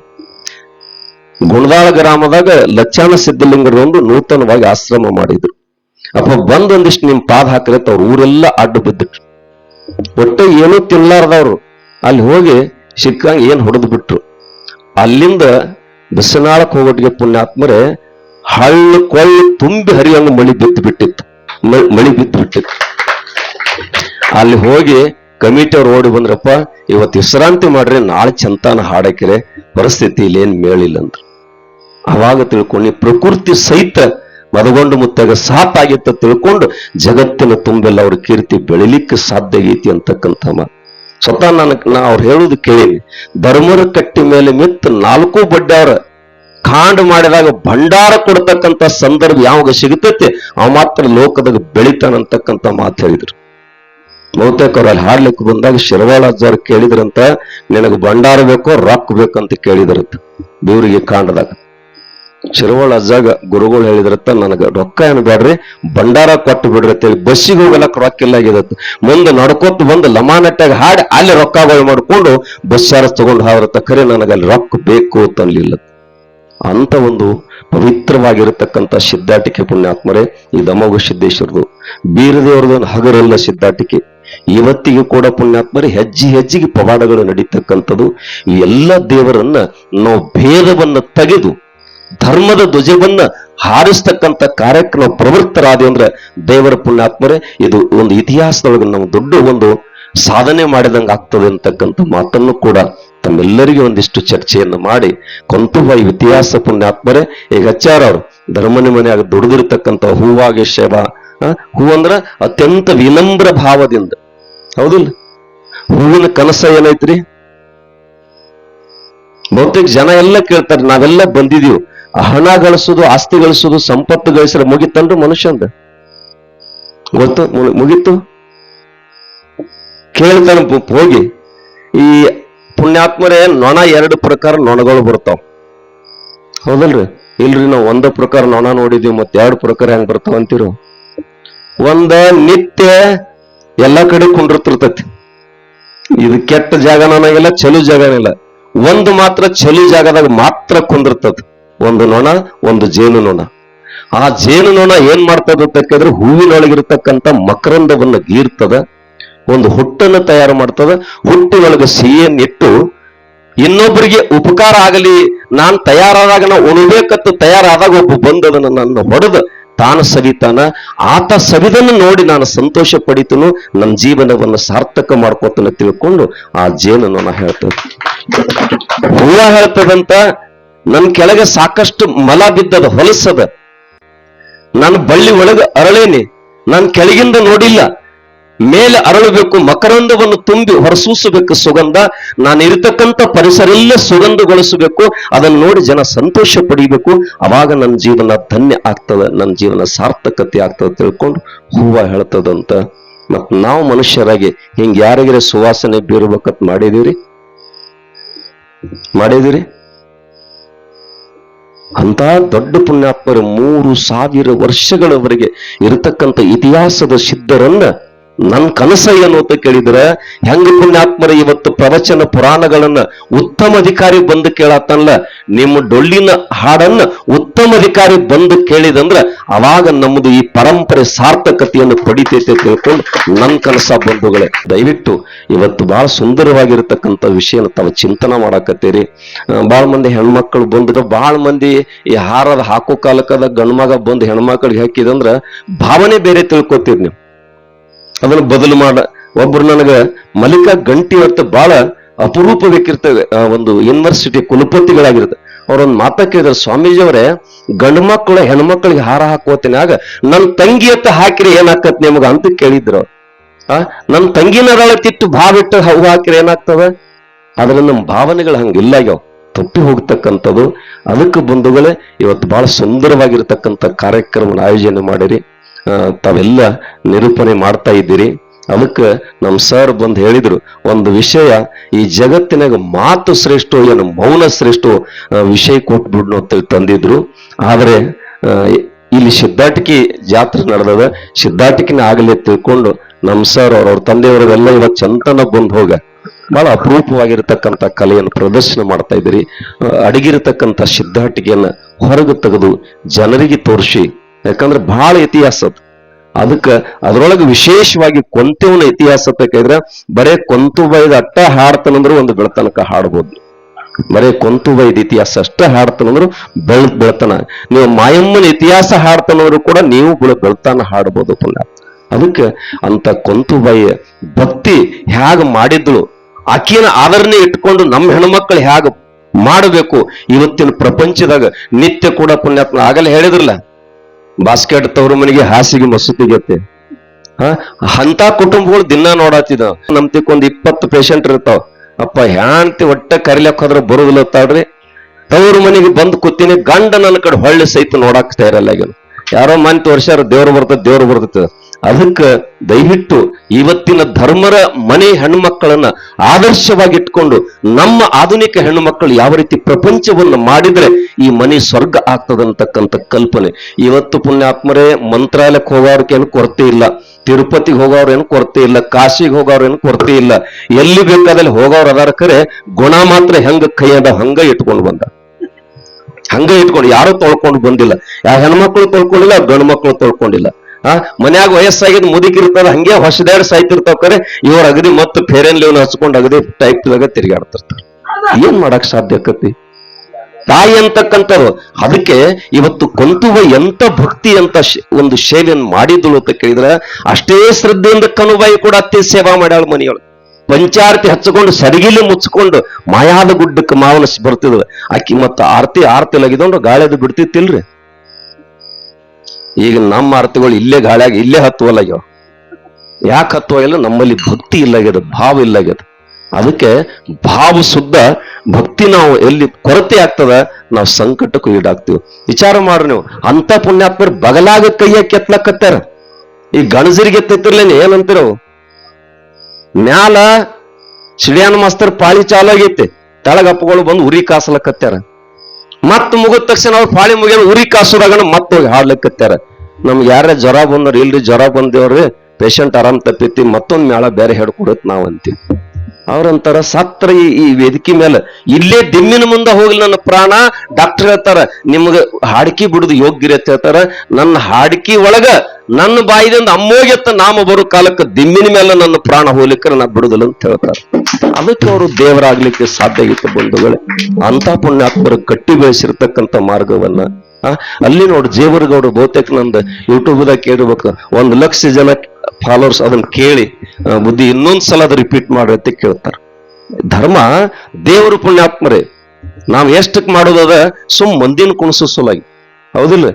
ಗುಣದಾಳ ಗ್ರಾಮದಾಗ ಲಚ್ಚಾನ ಸಿದ್ಧಲಿಂಗರು ಒಂದು ನೂತನವಾಗಿ ಆಶ್ರಮ ಮಾಡಿದ್ರು. ಅಪ್ಪ ಬಂದ್ ಒಂದಿಷ್ಟು ನಿಮ್ ಪಾದ ಹಾಕ್ರೆ ಅವ್ರ ಊರೆಲ್ಲ ಅಡ್ಡು ಬಿದ್ದಿಟ್ರು. ಒಟ್ಟು ಏನೂ ತಿನ್ಲಾರ್ದವ್ರು. ಅಲ್ಲಿ ಹೋಗಿ ಸಿಕ್ಕಂಗ ಏನ್ ಹೊಡೆದು ಬಿಟ್ರು ಅಲ್ಲಿಂದ ಬಿಸನಾಳಕ್ ಹೋಗೋಟಿಗೆ ಪುಣ್ಯಾತ್ಮರೇ ಹಳ್ಳು ಕೊಳ್ಳು ತುಂಬಿ ಹರಿಯಂಗ ಮಳಿ ಬಿದ್ದು ಬಿಟ್ಟಿತ್ತು. ಮಳಿ ಬಿದ್ದು ಬಿಟ್ಟಿತ್ತು. ಅಲ್ಲಿ ಹೋಗಿ ಕಮಿಟಿ ಅವ್ರು ಓಡಿ ಬಂದ್ರಪ್ಪ, ಇವತ್ತು ವಿಶ್ರಾಂತಿ ಮಾಡ್ರಿ, ನಾಳೆ ಚಂತಾನ ಹಾಡಕಿರೆ ಪರಿಸ್ಥಿತಿ ಏನು ಮೇಳಿಲ್ಲ ಅಂದ್ರು. ಅವಾಗ ತಿಳ್ಕೊಂಡು ಪ್ರಕೃತಿ ಸಹಿತ ಮದಗೊಂಡು ಮುತ್ತಾಗ ಸಾತಾಗಿತ್ತ ತಿಳ್ಕೊಂಡು ಜಗತ್ತಿನ ತುಂಬೆಲ್ಲ ಅವ್ರ ಕೀರ್ತಿ ಬೆಳಿಲಿಕ್ಕೆ ಸಾಧ್ಯ ಆಗೈತಿ ಅಂತಕ್ಕಂಥ ಮಾತು ಸ್ವತಃ ನನಗೆ ನಾ ಅವ್ರು ಹೇಳುದು ಕೇಳಿ ಧರ್ಮರ ಕಟ್ಟಿ ಮೇಲೆ ಮಿತ್ ನಾಲ್ಕು ಬಡ್ಡವ್ರ ಕಾಂಡ್ ಮಾಡಿದಾಗ ಭಂಡಾರ ಕೊಡ್ತಕ್ಕಂಥ ಸಂದರ್ಭ ಯಾವಾಗ ಸಿಗುತ್ತೈತಿ, ಅವ ಮಾತ್ರ ಲೋಕದಾಗ ಬೆಳಿತಾನಂತಕ್ಕಂಥ ಮಾತು ಹೇಳಿದ್ರು. ಬಹುತೇಕ ಅವ್ರು ಅಲ್ಲಿ ಹಾಡ್ಲಿಕ್ಕೆ ಬಂದಾಗ ಶಿರವಾಳ ಅಜ್ಜಾರ್ ಕೇಳಿದ್ರಂತ, ನಿನಗೆ ಭಂಡಾರ ಬೇಕೋ, ರೊಕ್ಕ ಬೇಕಂತ ಕೇಳಿದ್ರಂತ, ದೇವರಿಗೆ ಕಾಂಡದಾಗ. ಶಿರವಾಳ ಅಜ್ಜಾಗ ಗುರುಗಳು ಹೇಳಿದ್ರತ್ತ ನನಗೆ ರೊಕ್ಕ ಏನು ಬೇಡ್ರಿ ಭಂಡಾರ ಕೊಟ್ಟು ಬಿಡ್ರಿ ಬಸ್ಸಿಗೆ ಹೋಗಲಕ್ಕ ರೊಕ್ಕ ಇಲ್ಲ ಆಗಿದತ್ತು ಮುಂದೆ ನಡ್ಕೊತ ಬಂದು ಲಮಾನಟ್ಟಾಗ ಹಾಡಿ ಅಲ್ಲಿ ರೊಕ್ಕಗಳು ಮಾಡ್ಕೊಂಡು ಬಸ್ ಚಾರ್ಜ್ ತಗೊಂಡು ಹಾವ್ರತ್ತ ಕರೆ ನನಗೆ ಅಲ್ಲಿ ರೊಕ್ಕ ಬೇಕು ಅಂತ ಅನ್ಲಿಲ್ಲ ಅಂತ ಒಂದು ಪವಿತ್ರವಾಗಿರತಕ್ಕಂಥ ಸಿದ್ಧಾಟಿಕೆ ಪುಣ್ಯಾತ್ಮರೇ, ಈ ದಮೋಗ ಸಿದ್ದೇಶ್ವರದು. ಬೀರದೇವ್ರದ್ದು ಒಂದು ಹಗರಲ್ಲ ಸಿದ್ಧಾಟಿಕೆ. ಇವತ್ತಿಗೂ ಕೂಡ ಪುಣ್ಯಾತ್ಮರೇ, ಹೆಜ್ಜೆ ಹೆಜ್ಜೆಗೆ ಪವಾಡಗಳು ನಡೀತಕ್ಕಂಥದ್ದು. ಈ ಎಲ್ಲ ದೇವರನ್ನ ನಾವು ಭೇದವನ್ನು ತೆಗೆದು, ಧರ್ಮದ ಧ್ವಜವನ್ನ ಹಾರಿಸ್ತಕ್ಕಂಥ ಕಾರ್ಯಕ್ರಮ ಪ್ರವೃತ್ತರಾದ ಅಂದ್ರೆ ದೇವರ ಪುಣ್ಯಾತ್ಮರೇ, ಇದು ಒಂದು ಇತಿಹಾಸದೊಳಗೆ ನಾವು ದೊಡ್ಡ ಒಂದು ಸಾಧನೆ ಮಾಡಿದಂಗೆ ಆಗ್ತದೆ ಅಂತಕ್ಕಂಥ ಮಾತನ್ನು ಕೂಡ ತಮ್ಮೆಲ್ಲರಿಗೂ ಒಂದಿಷ್ಟು ಚರ್ಚೆಯನ್ನು ಮಾಡಿ ಕೊಂತುವ ಇತಿಹಾಸ ಪುಣ್ಯಾತ್ಮರೇ, ಈಗ ಹಚ್ಚಾರ ಅವರು, ಧರ್ಮನಿ ಮನೆಯಾಗ ದುಡಿದಿರ್ತಕ್ಕಂಥ ಹೂವಾಗೆ ಅಂದ್ರ ಅತ್ಯಂತ ವಿನಮ್ರ ಭಾವದಿಂದ. ಹೌದಿಲ್ಲ? ಹೂವಿನ ಕನಸ ಏನೈತ್ರಿ? ಬಹುತೇಕ ಜನ ಎಲ್ಲ ಕೇಳ್ತಾರೆ, ನಾವೆಲ್ಲ ಬಂದಿದೀವಿ. ಹಣ ಗಳಿಸೋದು, ಆಸ್ತಿ ಗಳಿಸೋದು, ಸಂಪತ್ತು ಗಳಿಸಿದ್ರೆ ಮುಗಿತನ್ರಿ ಮನುಷ್ಯಂದ? ಗೊತ್ತು? ಮುಗೀತು? ಕೇಳ್ತಾನೆ ಹೋಗಿ. ಈ ಪುಣ್ಯಾತ್ಮರೇ, ನೊಣ ಎರಡು ಪ್ರಕಾರ ನೊಣಗಳು ಬರ್ತಾವ. ಹೌದಲ್ರಿ? ಇಲ್ರಿ, ನಾವು ಒಂದ ಪ್ರಕಾರ ನೊಣ ನೋಡಿದೀವಿ, ಮತ್ತೆ ಎರಡು ಪ್ರಕಾರ ಹೆಂಗ್ ಬರ್ತಾವ ಅಂತೀರು? ಒಂದ ನಿತ್ಯ ಎಲ್ಲಾ ಕಡೆ ಕುಂಡಿರ್ತಿರ್ತೈತಿ. ಇದು ಕೆಟ್ಟ ಜಾಗ ನನಗಿಲ್ಲ ಚಲು ಜಾಗನೂ ಇಲ್ಲ ಒಂದು ಮಾತ್ರ ಚಲು ಜಾಗದಾಗ ಮಾತ್ರ ಕುಂದಿರ್ತದ ಒಂದು ನೊಣ, ಒಂದು ಜೇನು ನೊಣ. ಆ ಜೇನು ನೊಣ ಏನ್ ಮಾಡ್ತದ ಅಂತಂದ್ರೆ ಹೂವಿನೊಳಗಿರ್ತಕ್ಕಂಥ ಮಕರಂದವನ್ನು ಗೀರ್ತದ. ಒಂದು ಹುಟ್ಟನ್ನು ತಯಾರು ಮಾಡ್ತದ. ಹುಟ್ಟಿನೊಳಗೆ ಸಿಹಿಯನ್ನಿಟ್ಟು ಇನ್ನೊಬ್ಬರಿಗೆ ಉಪಕಾರ ಆಗಲಿ, ನಾನ್ ತಯಾರಾದಾಗ ನಾ ಉಣಬೇಕತ್ತು ತಯಾರಾದಾಗ ಒಬ್ಬ ಬಂದದ ನನ್ನ ಹೊಡೆದ ತಾನು ಸವಿತಾನ. ಆತ ಸವಿದನ್ನು ನೋಡಿ ನಾನು ಸಂತೋಷ ಪಡಿತನು. ನನ್ನ ಜೀವನವನ್ನು ಸಾರ್ಥಕ ಮಾಡ್ಕೋತನ ತಿಳ್ಕೊಂಡು ಆ ಜೇನು ನಾನು ಹೇಳ್ತದೆ ಹೂವ ಹೇಳ್ತದಂತ, ನನ್ ಕೆಳಗೆ ಸಾಕಷ್ಟು ಮಲ ಬಿದ್ದದ ಹೊಲಸದ. ನಾನು ಬಳ್ಳಿ ಒಳಗೆ ಅರಳೇನಿ. ನಾನು ಕೆಳಗಿಂದ ನೋಡಿಲ್ಲ. ಮೇಲೆ ಅರಳಬೇಕು, ಮಕರಂದವನ್ನು ತುಂಬಿ ಹೊರಸೂಸಬೇಕು ಸುಗಂಧ. ನಾನು ಇರತಕ್ಕಂಥ ಪರಿಸರ ಎಲ್ಲ ಸುಗಂಧಗೊಳಿಸಬೇಕು. ಅದನ್ನು ನೋಡಿ ಜನ ಸಂತೋಷ ಪಡಿಬೇಕು. ಅವಾಗ ನನ್ನ ಜೀವನ ಧನ್ಯ ಆಗ್ತದ, ನನ್ನ ಜೀವನ ಸಾರ್ಥಕತೆ ಆಗ್ತದ ತಿಳ್ಕೊಂಡು ಹೂವ ಹೇಳ್ತದಂತ. ಮತ್ ನಾವು ಮನುಷ್ಯರಾಗಿ ಹಿಂಗೆ ಯಾರಿಗಾರ ಸುವಾಸನೆ ಬೀರ್ಬೇಕಂತ ಮಾಡಿದೀವ್ರಿ? ಮಾಡಿದಿರಿ ಅಂತ ದೊಡ್ಡ ಪುಣ್ಯಾತ್ಮರು ಮೂರು ಸಾವಿರ ವರ್ಷಗಳವರೆಗೆ ಇರತಕ್ಕಂಥ ಇತಿಹಾಸದ ಸಿದ್ಧರನ್ನ ನನ್ ಕನಸ ಏನು ಅಂತ ಕೇಳಿದ್ರೆ, ಹೆಂಗ ಪುಣ್ಯಾತ್ಮರ ಇವತ್ತು ಪ್ರವಚನ ಪುರಾಣಗಳನ್ನ ಉತ್ತಮ ಅಧಿಕಾರಿ ಬಂದು ಕೇಳತ್ತಲ್ಲ ನಿಮ್ಮ ಡೊಳ್ಳಿನ ಹಾಡನ್ನ ಉತ್ತಮ ಅಧಿಕಾರಿ ಬಂದು ಕೇಳಿದಂದ್ರ, ಅವಾಗ ನಮ್ಮದು ಈ ಪರಂಪರೆ ಸಾರ್ಥಕತೆಯನ್ನು ಪಡಿತೈತೆ ತಿಳ್ಕೊಂಡು ನನ್ನ ಕನಸ ಬಂಧುಗಳೇ, ದಯವಿಟ್ಟು ಇವತ್ತು ಬಹಳ ಸುಂದರವಾಗಿರತಕ್ಕಂಥ ವಿಷಯನ ತಾವು ಚಿಂತನ ಮಾಡಾಕತ್ತೀರಿ. ಬಹಳ ಮಂದಿ ಹೆಣ್ಮಕ್ಳು ಬಂದ್ರೆ ಬಹಳ ಮಂದಿ ಈ ಹಾರದ ಹಾಕೋ ಕಾಲಕದ ಗಂಡ್ಮಗ ಬಂದು ಹೆಣ್ಮಕ್ಳಿಗೆ ಹಾಕಿದಂದ್ರ ಭಾವನೆ ಬೇರೆ ತಿಳ್ಕೊತೀರಿ ನೀವು. ಅದನ್ನ ಬದಲು ಮಾಡ ಒಬ್ರು ನನಗೆ ಮಲ್ಲಿಕಾ ಗಂಟಿ ಅಂತ ಬಹಳ ಅಪರೂಪ ಬೇಕಿರ್ತವೆ ಒಂದು ಯೂನಿವರ್ಸಿಟಿ ಕುಲಪತಿಗಳಾಗಿರುತ್ತೆ ಅವ್ರೊಂದು ಮಾತ ಕೇಳಿದ್ರು, ಸ್ವಾಮೀಜಿ ಅವರೇ, ಗಂಡು ಮಕ್ಕಳು ಹೆಣ್ಮಕ್ಳಿಗೆ ಹಾರ ಹಾಕೋತೀನಿ ಆಗ ನನ್ ತಂಗಿ ಅಂತ ಹಾಕಿರಿ ಏನಾಕತ್ ನಿಮಗ? ಅಂತ ಕೇಳಿದ್ರು. ಆ ನನ್ನ ತಂಗಿನ ತಿಟ್ಟು ಭಾವಿಟ್ಟು ಹೂ ಹಾಕಿರಿ ಏನಾಗ್ತವೆ ಆದ್ರೆ ನಮ್ಮ ಭಾವನೆಗಳು ಹಂಗಿಲ್ಲ ಯಾವ ತಪ್ಪಿ ಹೋಗ್ತಕ್ಕಂಥದ್ದು. ಅದಕ್ಕೆ ಬಂಧುಗಳೇ, ಇವತ್ತು ಬಹಳ ಸುಂದರವಾಗಿರ್ತಕ್ಕಂಥ ಕಾರ್ಯಕ್ರಮವನ್ನು ಆಯೋಜನೆ ಮಾಡಿರಿ. ತಾವೆಲ್ಲ ನಿರೂಪಣೆ ಮಾಡ್ತಾ ಇದ್ದೀರಿ. ಅದಕ್ಕೆ ನಮ್ಮ ಸರ್ ಬಂದು ಹೇಳಿದ್ರು, ಒಂದು ವಿಷಯ, ಈ ಜಗತ್ತಿನಾಗ ಮಾತು ಶ್ರೇಷ್ಠ, ಏನು ಮೌನ ಶ್ರೇಷ್ಠ ವಿಷಯ ಕೊಟ್ಬಿಡ್ನು ಅಂತ ತಂದಿದ್ರು. ಆದರೆ ಇಲ್ಲಿ ಸಿದ್ಧಾಟಿಕೆ ಜಾತ್ರೆ ನಡೆದದ. ಸಿದ್ಧಾಟಿಕಿನ ಆಗಲಿ ತಿಳ್ಕೊಂಡು ನಮ್ಮ ಸರ್ ಅವ್ರ ಅವ್ರ ತಂದೆಯವರೆಲ್ಲ ಇವತ್ತು ಚಂತನ ಬಂದು ಹೋಗ. ಬಹಳ ಅಪರೂಪವಾಗಿರತಕ್ಕಂತ ಕಲೆಯನ್ನು ಪ್ರದರ್ಶನ ಮಾಡ್ತಾ ಇದ್ದೀರಿ. ಅಡಗಿರತಕ್ಕಂಥ ಸಿದ್ಧಾಟಿಕೆಯನ್ನ ಹೊರಗೆ ತೆಗೆದು ಜನರಿಗೆ ತೋರಿಸಿ ಯಾಕಂದ್ರೆ ಬಹಳ ಇತಿಹಾಸ ಅದು. ಅದಕ್ಕ ಅದ್ರೊಳಗೆ ವಿಶೇಷವಾಗಿ ಕೊಂತೆವನ ಇತಿಹಾಸ ಬೇಕಾದ್ರೆ ಬರೇ ಕೊಂತು ಬೈದ ಅಟ್ಟ ಹಾಡ್ತಾನಂದ್ರು ಒಂದು ಬೆಳತನಕ ಹಾಡ್ಬೋದು. ಬರೇ ಕೊಂತು ಬೈದ ಇತಿಹಾಸ ಅಷ್ಟೇ ಹಾಡ್ತಾನಂದ್ರು ಬೆಳ್, ಬೆಳತನ. ನೀವು ಮಾಯಮ್ಮನ ಇತಿಹಾಸ ಹಾಡ್ತಾನಂದ್ರು ಕೂಡ ನೀವು ಕೂಡ ಬೆಳ್ತಾನ ಹಾಡ್ಬೋದು ಪುಣ್ಯ. ಅದಕ್ಕೆ ಅಂತ ಕೊಂತುಬಾಯಿಯ ಭಕ್ತಿ ಹ್ಯಾಗ್ ಮಾಡಿದ್ಳು, ಆಕಿನ ಆದರಣೆ ಇಟ್ಕೊಂಡು ನಮ್ಮ ಹೆಣ್ಮಕ್ಳು ಹ್ಯಾಗ್ ಮಾಡಬೇಕು. ಇವತ್ತಿನ ಪ್ರಪಂಚದಾಗ ನಿತ್ಯ ಕೂಡ ಪುಣ್ಯಾತ್ಮ ಆಗಲೇ ಹೇಳಿದ್ರಲ್ಲ ಬಾಸ್ಕೆಟ್ ತವ್ರ ಮನೆಗೆ ಹಾಸಿಗೆ ಮಸೂತಿಗತ್ತೆ ಹ? ಅಂತ ಕುಟುಂಬಗಳು ದಿನ ನೋಡತ್ತಿದ ನಮ್ತಿಕ್ ಒಂದ್ ಇಪ್ಪತ್ತು ಪೇಷಂಟ್ ಇರ್ತಾವ. ಅಪ್ಪ ಹ್ಯಾಂತಿ ಒಟ್ಟ ಕರಿಲಕ್ ಹೋದ್ರೆ ಬರುದಿಲ್ಲ ತಾಳ್ರಿ ತವ್ರ ಮನೆಗೆ ಬಂದು ಕೂತೀನಿ, ಗಂಡ ನನ್ನ ಕಡೆ ಹೊಳ್ಳಿ ಸಹಿತ ನೋಡಾಕ್ತಾ ಈಗ ಯಾರೋ ಮನ್ ತೋರ್ಸ್ಯಾರ ದೇವ್ರು ಬರ್ತದ ದೇವ್ರು ಬರ್ತದ ಅದಕ್ಕ ದಯವಿಟ್ಟು ಇವತ್ತಿನ ಧರ್ಮರ ಮನೆ ಹೆಣ್ಮಕ್ಕಳನ್ನ ಆದರ್ಶವಾಗಿ ಇಟ್ಕೊಂಡು ನಮ್ಮ ಆಧುನಿಕ ಹೆಣ್ಣುಮಕ್ಕಳು ಯಾವ ರೀತಿ ಪ್ರಪಂಚವನ್ನು ಮಾಡಿದ್ರೆ ಈ ಮನೆ ಸ್ವರ್ಗ ಆಗ್ತದಂತಕ್ಕಂಥ ಕಲ್ಪನೆ. ಇವತ್ತು ಪುಣ್ಯಾತ್ಮರೇ ಮಂತ್ರಾಲಯಕ್ಕೆ ಹೋಗೋರ್ಗೇನು ಕೊರತೆ ಇಲ್ಲ. ತಿರುಪತಿಗೆ ಏನು ಕೊರತೆ ಇಲ್ಲ. ಕಾಶಿಗೆ ಹೋಗೋರೇನು ಕೊರತೆ ಇಲ್ಲ. ಎಲ್ಲಿ ಬೇಕಾದಲ್ಲಿ ಹೋಗೋರು ಅದಾರ ಕರೆ, ಗುಣ ಮಾತ್ರ ಹೆಂಗ ಕೈ ಅದ ಹಂಗ ಇಟ್ಕೊಂಡು ಬಂದ. ಹಂಗ ಇಟ್ಕೊಂಡು ಯಾರು ತೊಳ್ಕೊಂಡು ಬಂದಿಲ್ಲ. ಯಾವ ಹೆಣ್ಮಕ್ಳು ತೊಳ್ಕೊಂಡಿಲ್ಲ ಗಂಡು ಮಕ್ಕಳು ತೊಳ್ಕೊಂಡಿಲ್ಲ. ಆ, ಮನ್ಯಾಗ ವಯಸ್ಸಾಗಿದ್ ಮುದುಕಿರ್ತದ ಹಂಗೆ ಹೊಸದಾಡ್ ಸಾಯ್ತಿರ್ತಾವ ಕರೆ. ಇವ್ರ ಅಗದಿ ಮತ್ತೆ ಫೇರೇನ್ ಲೇವ್ನ ಹಚ್ಕೊಂಡು ಅಗದಿ ಟೈಪ್ ತಿರುಗಾಡ್ತಿರ್ತಾರ. ಏನ್ ಮಾಡಕ್ ಸಾಧ್ಯ ಆಕತಿ? ತಾಯಿ ಅಂತಕ್ಕಂಥವ್ರು, ಅದಕ್ಕೆ ಇವತ್ತು ಕೊಂತುವ ಎಂತ ಭಕ್ತಿ ಅಂತ ಒಂದು ಸೇವೆಯನ್ನು ಮಾಡಿದ್ಳು ಅಂತ ಕೇಳಿದ್ರೆ, ಅಷ್ಟೇ ಶ್ರದ್ಧೆಯಿಂದ ಕನುಬಾಯಿ ಕೂಡ ಅತ್ತಿ ಸೇವಾ ಮಾಡ್ಯಾಳ ಮನೆಯೊಳಗೆ. ಪಂಚಾರತಿ ಹಚ್ಚಿಕೊಂಡು ಸರಿಗಿಲಿ ಮುಚ್ಚಿಕೊಂಡು ಮಾಯಾದ ಗುಡ್ಡಕ್ಕೆ ಮಾವನ ಬರ್ತಿದ್ಳು. ಆಕಿ ಮತ್ತ ಆರತಿ ಆರತಿ ಲಗಿದೊಂಡು ಗಾಳಿದು ಬಿಡ್ತಿತ್ತಿಲ್ರಿ. ಈಗ ನಮ್ಮ ಅರ್ಥಗಳು ಇಲ್ಲೇ ಗಾಳಿಯಾಗಿ ಇಲ್ಲೇ ಹತ್ತುವಲ್ಲಾಗ್ಯಾವ ಯಾಕೆ ಹತ್ತುವ ಇಲ್ಲ? ನಮ್ಮಲ್ಲಿ ಭಕ್ತಿ ಇಲ್ಲಾಗ್ಯದ, ಭಾವ ಇಲ್ಲಾಗ್ಯದ. ಅದಕ್ಕೆ ಭಾವ ಶುದ್ಧ, ಭಕ್ತಿ ನಾವು ಎಲ್ಲಿ ಕೊರತೆ ಆಗ್ತದ? ನಾವು ಸಂಕಟಕ್ಕೂ ಈಡಾಗ್ತೀವಿ. ವಿಚಾರ ಮಾಡ್ರಿ ನೀವು. ಅಂತ ಪುಣ್ಯಾತ್ಮರು ಬಗಲಾಗ ಕೈಯ ಕೆತ್ತಲಕತ್ತಾರ ಈ ಗಣಸರಿಗೆ ಎತ್ತಿರ್ಲೇನೆ ಏನಂತಿರವು ಮ್ಯಾಲ ಚಿಡಿಯಾನ ಮಾಸ್ತರ್ ಪಾಳಿ ಚಾಲು ಆಗೈತೆ. ತೆಳಗಪ್ಪಗಳು ಬಂದು ಉರಿ ಕಾಸಲಕತ್ಯಾರ ಮತ್ ಮುಗಿದ ತಕ್ಷಣ ಅವ್ರು ಪಾಳಿ ಮುಗಿಯೋ ಉರಿ ಕಾಸುರಾಗಣ ಮತ್ ಹೋಗಿ ಹಾಡ್ಲಕತ್ಯಾರ ನಮ್ಗೆ ಯಾರೇ ಜ್ವರ ಬಂದವ್ರು, ಇಲ್ರಿ ಜ್ವರ ಬಂದೇವ್ರಿ ಪೇಷಂಟ್ ಆರಾಮ್ ತಪ್ಪೈತಿ, ಮತ್ತೊಂದ್ ಮೇಳ ಬೇರೆ ಹೇಳ್ಕೊಡತ್ ನಾವ್ ಅಂತೀವಿ ಅವ್ರಂತಾರ ಸತ್ರ ಈ ವೇದಿಕೆ ಮೇಲೆ ಇಲ್ಲೇ ದಿಮ್ಮಿನ ಮುಂದೆ ಹೋಗ್ಲಿ ನನ್ನ ಪ್ರಾಣ. ಡಾಕ್ಟರ್ ಹೇಳ್ತಾರ, ನಿಮ್ಗೆ ಹಾಡ್ಕಿ ಬಿಡುದು ಯೋಗ್ಯ ಅಂತ ಹೇಳ್ತಾರ. ನನ್ನ ಹಾಡ್ಕಿ ಒಳಗ ನನ್ನ ಬಾಯಿದಿಂದ ಅಮ್ಮೋಗೆತ್ತ ನಾಮ ಬರೋ ಕಾಲಕ್ಕೆ ದಿಮ್ಮಿನ ಮೇಲೆ ನನ್ನ ಪ್ರಾಣ ಹೋಗ್ಲಿಕ್ಕೆ ನಾ ಬಿಡುದಿಲ್ಲ ಅಂತ ಹೇಳ್ತಾರೆ. ಅದಕ್ಕೆ ಅವರು ದೇವರಾಗ್ಲಿಕ್ಕೆ ಸಾಧ್ಯ ಇತ್ತು ಬಂಧುಗಳೇ. ಅಂತ ಪುಣ್ಯಾತ್ಮರು ಕಟ್ಟಿ ಬೆಳೆಸಿರ್ತಕ್ಕಂಥ ಮಾರ್ಗವನ್ನ ಅಲ್ಲಿ ನೋಡು ಜೇವರ್ಗೌಡರು ಬಹುತೇಕ ನಂದು ಯೂಟ್ಯೂಬ್ದಾಗ ಕೇಳಿರ್ಬೇಕು ಒಂದು ಲಕ್ಷ ಜನ ಫಾಲೋವರ್ಸ್ ಅದನ್ನ ಕೇಳಿ ಬುದ್ಧಿ ಇನ್ನೊಂದ್ ಸಲ ಅದು ರಿಪೀಟ್ ಮಾಡ್ರಿ ಅಂತ ಕೇಳ್ತಾರೆ. ಧರ್ಮ ದೇವರು ಪುಣ್ಯಾತ್ಮರೇ. ನಾವ್ ಎಷ್ಟಕ್ಕೆ ಮಾಡೋದದ ಸುಮ್ ಮಂದಿನ ಕುಣಿಸೋ ಸೊಲಾಗಿ ಹೌದಿಲ್ಲ?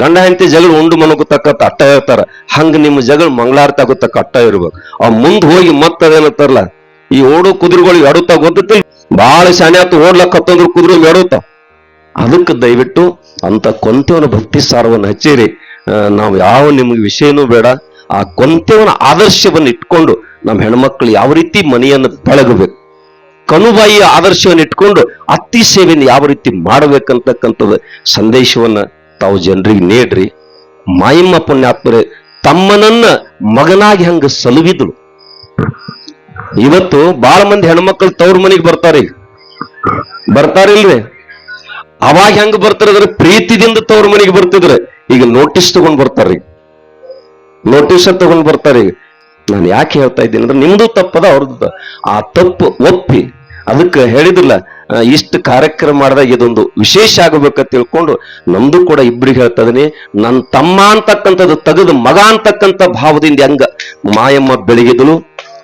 ಗಂಡ, ಹೆಂಡತಿ ಜಗಳ ಉಂಡು ತಕ್ಕ ಅಟ್ಟ ಹೇಳ್ತಾರ ಹಂಗ ನಿಮ್ಮ ಜಗಳ ಮಂಗಳಾರತಿ ಆಗುತ್ತಕ್ಕ ಅಟ್ಟ ಇರ್ಬೇಕು. ಆ ಮುಂದ್ ಹೋಗಿ ಮತ್ತದೇನತ್ತಾರಲ್ಲ ಈ ಓಡೋ ಕುದುರೆಗಳು ಎಡುತ್ತ ಗೊತ್ತಿಲ್ಲ ಬಹಳ ಶಾನೆ ಆತು ಓಡ್ಲಕ್ಕ ಹತ್ತಂದ್ರು ಕುದುರೆ ಎಡುತ್ತ ಅದಕ್ಕೆ ದಯವಿಟ್ಟು ಅಂತ ಕೊಂತೆವನ ಭಕ್ತಿ ಸಾರವನ್ನು ಹಚ್ಚಿರಿ. ನಾವು ಯಾವ ನಿಮ್ಗೆ ವಿಷಯನೂ ಬೇಡ. ಆ ಕೊಂತೆವನ ಆದರ್ಶವನ್ನು ಇಟ್ಕೊಂಡು ನಮ್ಮ ಹೆಣ್ಮಕ್ಳು ಯಾವ ರೀತಿ ಮನೆಯನ್ನು ಬೆಳಗಬೇಕು. ಕನುಬಾಯಿಯ ಆದರ್ಶವನ್ನು ಇಟ್ಕೊಂಡು ಅತ್ತಿ ಸೇವೆಯನ್ನು ಯಾವ ರೀತಿ ಮಾಡಬೇಕಂತಕ್ಕಂಥದ್ದು ಸಂದೇಶವನ್ನ ತಾವು ಜನರಿಗೆ ನೀಡ್ರಿ. ಮಾಯಮ್ಮ ಪುಣ್ಯಾತ್ಮರೆ, ತಮ್ಮನನ್ನ ಮಗನಾಗಿ ಹಂಗ ಸಲುವಿದಳು ಇವತ್ತು ಬಹಳ ಮಂದಿ ಹೆಣ್ಮಕ್ಳು ತವ್ರ ಮನೆಗೆ ಬರ್ತಾರೆ ಬರ್ತಾರಿಲ್ವೇ? ಅವಾಗ ಹೆಂಗ್ ಬರ್ತಾರ ಪ್ರೀತಿದಿಂದ ತವ್ರ ಮನೆಗೆ ಬರ್ತಿದ್ರೆ. ಈಗ ನೋಟಿಸ್ ತಗೊಂಡ್ ಬರ್ತಾರ್ರಿ ನೋಟಿಸ್ ತಗೊಂಡ್ ಬರ್ತಾರೆ ಈಗ. ನಾನು ಯಾಕೆ ಹೇಳ್ತಾ ಇದ್ದೀನಿ ಅಂದ್ರೆ ನಿಮ್ದು ತಪ್ಪದ ಅವ್ರದ್ದು ಆ ತಪ್ಪು ಒಪ್ಪಿ. ಅದಕ್ಕೆ ಹೇಳಿದ್ರಲ್ಲ ಆ, ಇಷ್ಟು ಕಾರ್ಯಕ್ರಮ ಮಾಡಿದಾಗ ಇದೊಂದು ವಿಶೇಷ ಆಗಬೇಕಂತ ತಿಳ್ಕೊಂಡು ನಮ್ದು ಕೂಡ ಇಬ್ಬರಿಗೆ ಹೇಳ್ತಾ ಇದೀನಿ ನನ್ನ ತಮ್ಮ ಅಂತಕ್ಕಂಥದ್ದು ತೆಗೆದು ಮಗ ಅಂತಕ್ಕಂಥ ಭಾವದಿಂದ ಹೆಂಗ ಮಾಯಮ್ಮ ಬೆಳಗಿದಳು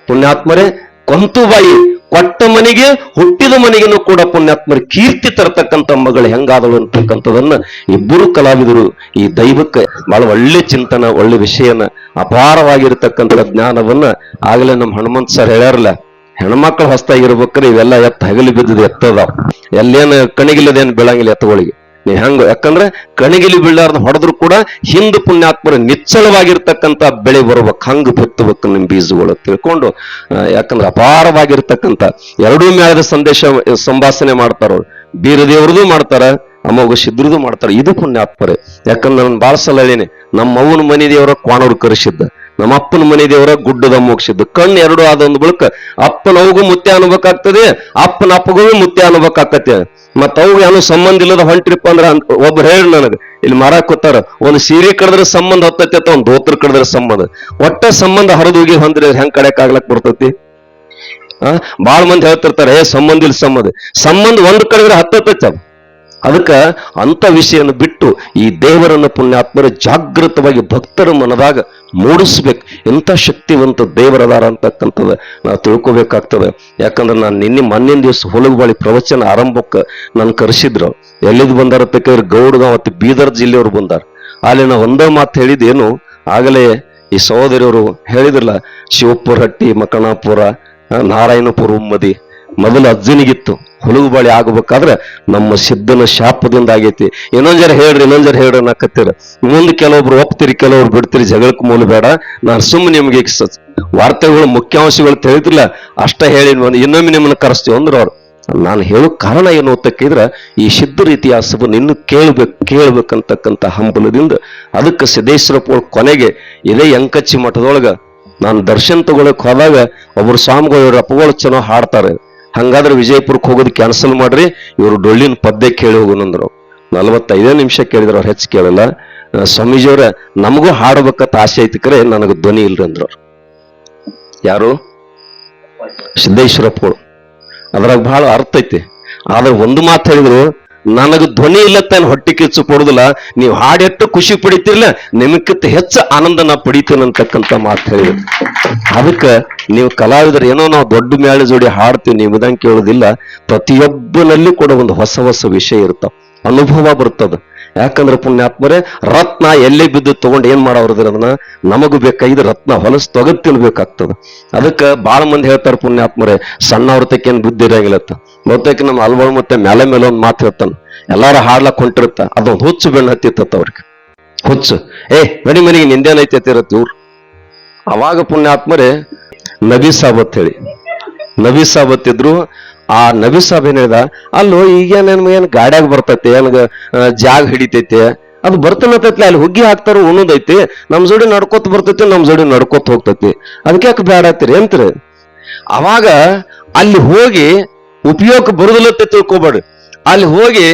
ಪುಣ್ಯಾತ್ಮರೇ ಕೊಂತುಬಾಯಿ ಕೊಟ್ಟ ಮನೆಗೆ, ಹುಟ್ಟಿದ ಮನೆಗೆನೂ ಕೂಡ ಪುಣ್ಯಾತ್ಮರ ಕೀರ್ತಿ ತರತಕ್ಕಂಥ ಮಗಳು ಹೆಂಗಾದಳು ಅಂತಕ್ಕಂಥದನ್ನ ಇಬ್ಬರು ಕಲಾವಿದರು ಈ ದೈವಕ್ಕೆ ಬಹಳ ಒಳ್ಳೆ ಚಿಂತನ, ಒಳ್ಳೆ ವಿಷಯನ, ಅಪಾರವಾಗಿರ್ತಕ್ಕಂಥ ಜ್ಞಾನವನ್ನ ಆಗಲೇ ನಮ್ಮ ಹನುಮಂತ ಸರ್ ಹೇಳ್ಯಾರಲ್ಲ, ಹೆಣ್ಮಕ್ಳು ಹೊಸ್ತಾಗಿರ್ಬೇಕಾದ್ರೆ ಇವೆಲ್ಲ ಎತ್ತ ಹಗಲಿ ಬಿದ್ದದ ಎತ್ತದಾವ ಎಲ್ಲೇನು ಕಣಿಗಿಲ್ಲದೇನು ಬೆಳಂಗಿಲ್ಲ ಎತ್ತುಗಳಿಗೆ. ನೀ ಹೆಂಗ, ಯಾಕಂದ್ರೆ ಕಣಗಿಲಿ ಬೀಳಾರ್ದ ಹೊಡೆದ್ರು ಕೂಡ ಹಿಂದ ಪುಣ್ಯಾತ್ಮರ ನಿಚ್ಚಳವಾಗಿರ್ತಕ್ಕಂಥ ಬೆಳೆ ಬರ್ಬೇಕು ಹಂಗ ಬಿತ್ತಬೇಕು ನಿಮ್ ಬೀಜಗಳು ತಿಳ್ಕೊಂಡು ಯಾಕಂದ್ರೆ ಅಪಾರವಾಗಿರ್ತಕ್ಕಂಥ ಎರಡೂ ಮೇಳದ ಸಂದೇಶ ಸಂಭಾಷಣೆ ಮಾಡ್ತಾರ ಅವ್ರು. ಬೀರದೇವ್ರದು ಮಾಡ್ತಾರ ಅಮೋಘ ಸಿದ್ರದು ಮಾಡ್ತಾರ. ಇದು ಪುಣ್ಯಾತ್ಮರೇ. ಯಾಕಂದ್ರೆ ನಾನು ಬಾಳ ಸಲ ಹೇಳೀನಿ ನಮ್ಮ ಅವ್ವನ ಮನೆ ದೇವರ ಕ್ವಾಣವ್ರು ಕರೆಸಿದ್ದ. ನಮ್ಮ ಅಪ್ಪನ ಮನೆ ದೇವರ ಗುಡ್ಡದ ಮೋಕ್ಷದ್ದು. ಕಣ್ಣು ಎರಡು ಆದ ಬಳಿಕ ಅಪ್ಪನವಗೂ ಮುತ್ಯ ಅನ್ಬೇಕಾಗ್ತದೆ, ಅಪ್ಪನ ಅಪ್ಪಗೂ ಮುತ್ಯ ಅನ್ಬೇಕಾಗ್ತದೆ. ಮತ್ತ ಅವು ಏನೋ ಸಂಬಂಧ ಇಲ್ಲದ ಹೊಂಟ್ರಿಪ್ಪ ಅಂದ್ರ ಒಬ್ರು ಹೇಳಿ ನನಗ, ಇಲ್ಲಿ ಮರ ಕೂತಾರ, ಒಂದು ಸೀರೆ ಕಡದ್ರ ಸಂಬಂಧ ಹೊತ್ತೈತಿ ಅಥವಾ ಒಂದು ದೋತ್ರ ಕಡದ್ರ ಸಂಬಂಧ. ಒಟ್ಟ ಸಂಬಂಧ ಹರಿದು ಹೋಗಿ ಹೊಂದ್ರೆ ಹೆಂಗ್ ಕಡೆಕ್ ಆಗ್ಲಕ್ ಬರ್ತೈತಿ? ಆ, ಬಾಳ್ ಮಂದಿ ಹೇಳ್ತಿರ್ತಾರೆ, ಏ, ಸಂಬಂಧ ಇಲ್ಲ ಸಂಬಂಧ. ಸಂಬಂಧ ಒಂದ್ ಕಡೆದ್ರೆ ಹತ್ತತ್ತೈತಿ ಅದಕ್ಕ ಅಂಥ ವಿಷಯನ ಬಿಟ್ಟು ಈ ದೇವರನ್ನ ಪುಣ್ಯಾತ್ಮರು ಜಾಗೃತವಾಗಿ ಭಕ್ತರ ಮನದಾಗ ಮೂಡಿಸ್ಬೇಕು. ಎಂಥ ಶಕ್ತಿವಂತ ದೇವರದಾರ ಅಂತಕ್ಕಂಥದ್ದು ನಾವು ತಿಳ್ಕೊಬೇಕಾಗ್ತದೆ. ಯಾಕಂದ್ರೆ ನಾನು ನಿನ್ನೆ ಮೊನ್ನೆ ದಿವಸ ಹೊಲಗುಬಾಳಿ ಪ್ರವಚನ ಆರಂಭಕ್ಕೆ ನಾನು ಕರೆಸಿದ್ರು. ಎಲ್ಲಿದ್ ಬಂದಾರ ತಕ್ಕ ಗೌಡ್ಗಾಂವ್ ಮತ್ತು ಬೀದರ್ ಜಿಲ್ಲೆಯವರು ಬಂದಾರ. ಅಲ್ಲಿ ನಾವು ಒಂದೇ ಮಾತು ಹೇಳಿದೇನು ಆಗಲೇ ಈ ಸಹೋದರಿಯವರು ಹೇಳಿದ್ರಲ್ಲ, ಶಿವಪುರ ಹಟ್ಟಿ ಮಕಣಾಪುರ ನಾರಾಯಣಪುರ ಉಮ್ಮದಿ, ಮೊದಲು ಅಜ್ಜನಿಗಿತ್ತು. ಹುಳುಗುಬಾಳಿ ಆಗಬೇಕಾದ್ರೆ ನಮ್ಮ ಸಿದ್ಧನ ಶಾಪದಿಂದ ಆಗೈತಿ ಇನ್ನೊಂದ್ ಜರ ಹೇಳ್ರಿ ಇನ್ನೊಂದ್ ಜರ ಹೇಳ್ರಿ ಅನ್ನಕತ್ತೀರ. ಮುಂದೆ ಕೆಲವೊಬ್ರು ಒಪ್ತೀರಿ ಕೆಲವೊಬ್ರು ಬಿಡ್ತೀರಿ, ಜಗಳಕ್ಕೆ ಮೂಲ ಬೇಡ. ನಾನು ಸುಮ್ಮನೆ ನಿಮ್ಗೆ ವಾರ್ತೆಗಳು, ಮುಖ್ಯಾಂಶಗಳು ತಿಳಿದಿಲ್ಲ. ಅಷ್ಟ ಹೇಳಿ ಇನ್ನೊಮ್ಮೆ ನಿಮ್ಮನ್ನ ಕರೆಸ್ತೀವಿ ಅಂದ್ರೆ ಅವ್ರು. ನಾನು ಹೇಳೋ ಕಾರಣ ಏನು ಅಂತಕ್ಕಿದ್ರ, ಈ ಸಿದ್ಧರ ಇತಿಹಾಸವನ್ನು ಇನ್ನು ಕೇಳ್ಬೇಕು, ಕೇಳ್ಬೇಕಂತಕ್ಕಂಥ ಹಂಬಲದಿಂದ ಅದಕ್ಕೆ ಸಿದ್ದೇಶ್ವರಪ್ಪ ಕೊನೆಗೆ ಇದೇ ಯಂಕಚ್ಚಿ ಮಠದೊಳಗೆ ನಾನು ದರ್ಶನ ತಗೊಳಕ್ ಹೋದಾಗ ಒಬ್ರು ಸ್ವಾಮಿಗಳು ಅಪ್ಪಗಳು ಚೆನ್ನಾಗಿ ಹಾಡ್ತಾರೆ. ಹಂಗಾದ್ರೆ ವಿಜಯಪುರಕ್ಕೆ ಹೋಗೋದು ಕ್ಯಾನ್ಸಲ್ ಮಾಡ್ರಿ, ಇವರು ಡೊಳ್ಳಿನ ಪದ್ಯ ಕೇಳಿ ಹೋಗೋಣಂದ್ರು ನಲವತ್ತೈದೇ ನಿಮಿಷ ಕೇಳಿದ್ರು ಅವ್ರು ಹೆಚ್ಚು ಕೇಳಲ್ಲ. ಸ್ವಾಮೀಜಿಯವ್ರ ನಮಗೂ ಹಾಡಬೇಕಂತ ಆಸೆ ಐತಿ ಕರೆ, ನನಗೆ ಧ್ವನಿ ಇಲ್ರಿ ಅಂದ್ರು. ಯಾರು? ಸಿದ್ದೇಶ್ವರಪ್ಪಗಳು. ಅದ್ರಾಗ ಬಹಳ ಅರ್ಥ ಐತಿ. ಆದ್ರೆ ಒಂದು ಮಾತು ಹೇಳಿದ್ರು ನನಗೆ ಧ್ವನಿ ಇಲ್ಲತ್ತೇನು ಹೊಟ್ಟೆ ಕಿಚ್ಚು ಕೊಡುದಿಲ್ಲ, ನೀವು ಹಾಡೆಟ್ಟು ಖುಷಿ ಪಡಿತಿರ್ಲ ನಿಮಗಿಂತ ಹೆಚ್ಚು ಆನಂದ ನಾ ಪಡಿತೀನಿ ಅಂತಕ್ಕಂಥ ಮಾತು ಹೇಳಿದ್ರು. ಅದಕ್ಕೆ ನೀವು ಕಲಾವಿದರು ಏನೋ ನಾವು ದೊಡ್ಡ ಮೇಳ ಜೋಡಿ ಹಾಡ್ತೀವಿ, ನೀವು ಇದಂಗೆ ಕೇಳೋದಿಲ್ಲ, ಪ್ರತಿಯೊಬ್ಬನಲ್ಲಿ ಕೂಡ ಒಂದು ಹೊಸ ಹೊಸ ವಿಷಯ ಇರ್ತಾವ, ಅನುಭವ ಬರ್ತದ. ಯಾಕಂದ್ರೆ ಪುಣ್ಯಾತ್ಮರೇ, ರತ್ನ ಎಲ್ಲೇ ಬಿದ್ದು ತಗೊಂಡು ಏನ್ ಮಾಡೋರ್ದ್ರ ಅದನ್ನ, ನಮಗೂ ಬೇಕಾಗಿದ್ರೆ ರತ್ನ ಹೊಲಸ್ ತೊಗದ್ ತಿನ್ಬೇಕಾಗ್ತದ. ಅದಕ್ಕೆ ಬಾಳ ಮಂದಿ ಹೇಳ್ತಾರೆ ಪುಣ್ಯಾತ್ಮರೇ, ಸಣ್ಣವ್ರ ಏನ್ ಬುದ್ಧಿ ಇರಂಗಿಲ್ಲತ್ತ. ಬಹುತೇಕ ನಮ್ಮ ಅಲ್ವಳು ಮತ್ತೆ ಮೇಲೆ ಮೇಲೆ ಒಂದು ಮಾತು ಹೇಳ್ತಾನೆ. ಎಲ್ಲಾರು ಹಾಡ್ಲಕ್ ಹೊಂಟಿರುತ್ತ ಅದೊಂದು ಹುಚ್ಚು ಬೆಣ್ಣ ಹತ್ತಿತ್ತ ಅವ್ರಿಗೆ. ಹುಚ್ಚು. ಏ ಮನಿ ಮನಿಗೆ ನಿಂದೇನ ಇರತ್ತೆ ಇವ್ರು? ಅವಾಗ ಪುಣ್ಯಾತ್ಮರೇ ನಬಿ ಸಾಬತ್ ಹೇಳಿ. ನಬಿ ಸಾಬತ್ ಇದ್ರು ಆ ನಬಿ ಸಾಬ್ ಏನ್ ಹೇಳ್ದ? ಅಲ್ಲೋ ಈಗ ಏನ್ ಗಾಡ್ಯಾಗ ಬರ್ತೈತಿ ಏನ್ಗ ಆ, ಜಾಗ ಹಿಡಿತೈತಿ? ಅದು ಬರ್ತನತೈತಿ ಅಲ್ಲಿ ಹುಗ್ಗಿ ಹಾಕ್ತಾರ ಉಣ್ಣದೈತಿ ನಮ್ ಜೋಡಿ ನಡ್ಕೋತ ಬರ್ತೈತಿ ನಮ್ ಜೋಡಿ ನಡ್ಕೋತ ಹೋಗ್ತೈತಿ. ಅದಕ್ಕೆ ಯಾಕೆ ಅಂತ್ರಿ ಅಂತೀರಿ? ಅವಾಗ ಅಲ್ಲಿ ಹೋಗಿ ಉಪಯೋಗ ಬರುದಿಲ್ಲತ್ತೆ ತಿಳ್ಕೊಬೇಡ್ರಿ ಅಲ್ಲಿ ಹೋಗಿ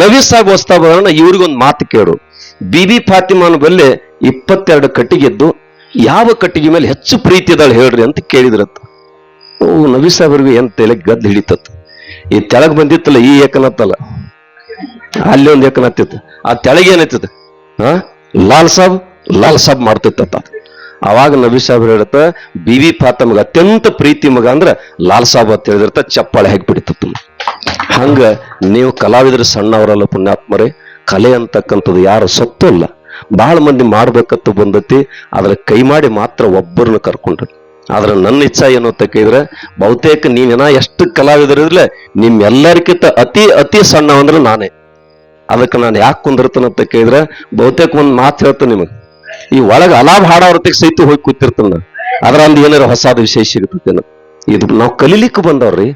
ನವಿ ಸಾಬ್ ಬರೋಣ ಇವ್ರಿಗೊಂದು ಮಾತು ಕೇಳು. ಬಿಬಿ ಫಾತಿಮಾನ ಬಲ್ಲೆ ಇಪ್ಪತ್ತೆರಡು ಕಟ್ಟಿಗೆದ್ದು ಯಾವ ಕಟ್ಟಿಗೆ ಮೇಲೆ ಹೆಚ್ಚು ಪ್ರೀತಿ ಇದ್ದಾಳೆ ಹೇಳ್ರಿ ಅಂತ ಕೇಳಿದ್ರತ್ತ ಓ ನಬಿ ಸಾಹೇಬ್ರಿಗೆ ಏನ್ ತಲೆ ಗದ್ದು ಹಿಡಿತತ್. ಈ ತೆಳಗ್ ಬಂದಿತ್ತಲ್ಲ ಈ ಏಕನತ್ತಲ್ಲ ಅಲ್ಲಿ ಒಂದು ಏಕನತ್ತಿತ್ತು ಆ ತೆಳಗೆ ಏನೈತದ ಹಾ ಲಾಲ್ ಸಾಬ್ ಲಾಲ್ ಸಾಬ್ ಮಾಡ್ತಿತ್ತ ಅವಾಗ ನಬಿ ಸಾಹೇಬ್ ಹೇಳತ್ತ ಬಿವಿ ಫಾತಮ್ಗ ಅತ್ಯಂತ ಪ್ರೀತಿ ಮಗ ಅಂದ್ರ ಲಾಲ್ ಸಾಬ್ ಅಂತ ಹೇಳಿದಿರ್ತ ಚಪ್ಪಾಳೆ ಹಾಕಿ ಬಿಡಿತತ್ತ ಹಂಗ ನೀವು ಕಲಾವಿದರು ಸಣ್ಣವರಲ್ಲ ಪುಣ್ಯಾತ್ಮರೇ, ಕಲೆ ಅಂತಕ್ಕಂಥದ್ದು ಯಾರು ಸತ್ತು ಅಲ್ಲ ಬಹಳ ಮಂದಿ ಮಾಡ್ಬೇಕಂತ ಬಂದತಿ ಅದ್ರ ಕೈ ಮಾಡಿ ಮಾತ್ರ ಒಬ್ಬರನ್ನ ಕರ್ಕೊಂಡ್ರಿ. ಆದ್ರೆ ನನ್ನ ಇಚ್ಛ ಏನು ಅಂತ ಕೇಳಿದ್ರೆ, ಬಹುತೇಕ ನೀವೇನ ಎಷ್ಟು ಕಲಾವಿದರಿದ್ರೆ ನಿಮ್ಮೆಲ್ಲರಿಗಿಂತ ಅತಿ ಅತಿ ಸಣ್ಣ ಅಂದ್ರೆ ನಾನೇ. ಅದಕ್ಕೆ ನಾನು ಯಾಕೆ ಕುಂದಿರ್ತೇನೆ ಅಂತ ಕೇಳಿದ್ರೆ, ಬಹುತೇಕ ಒಂದು ಮಾತು ಹೇಳ್ತೇನೆ ನಿಮಗೆ. ಈ ಒಳಗ ಅಲಾಭ ಹಾಡೋರ್ತಿಗೆ ಸಹಿತ ಹೋಗಿ ಕೂತಿರ್ತಾನ. ಅದರಲ್ಲಿ ಏನಾರ ಹೊಸಾದ ವಿಶೇಷ ಅನ್ನೋದು. ಇದು ನಾವು ಕಲಿಲಿಕ್ಕೆ ಬಂದವ್ರಿ.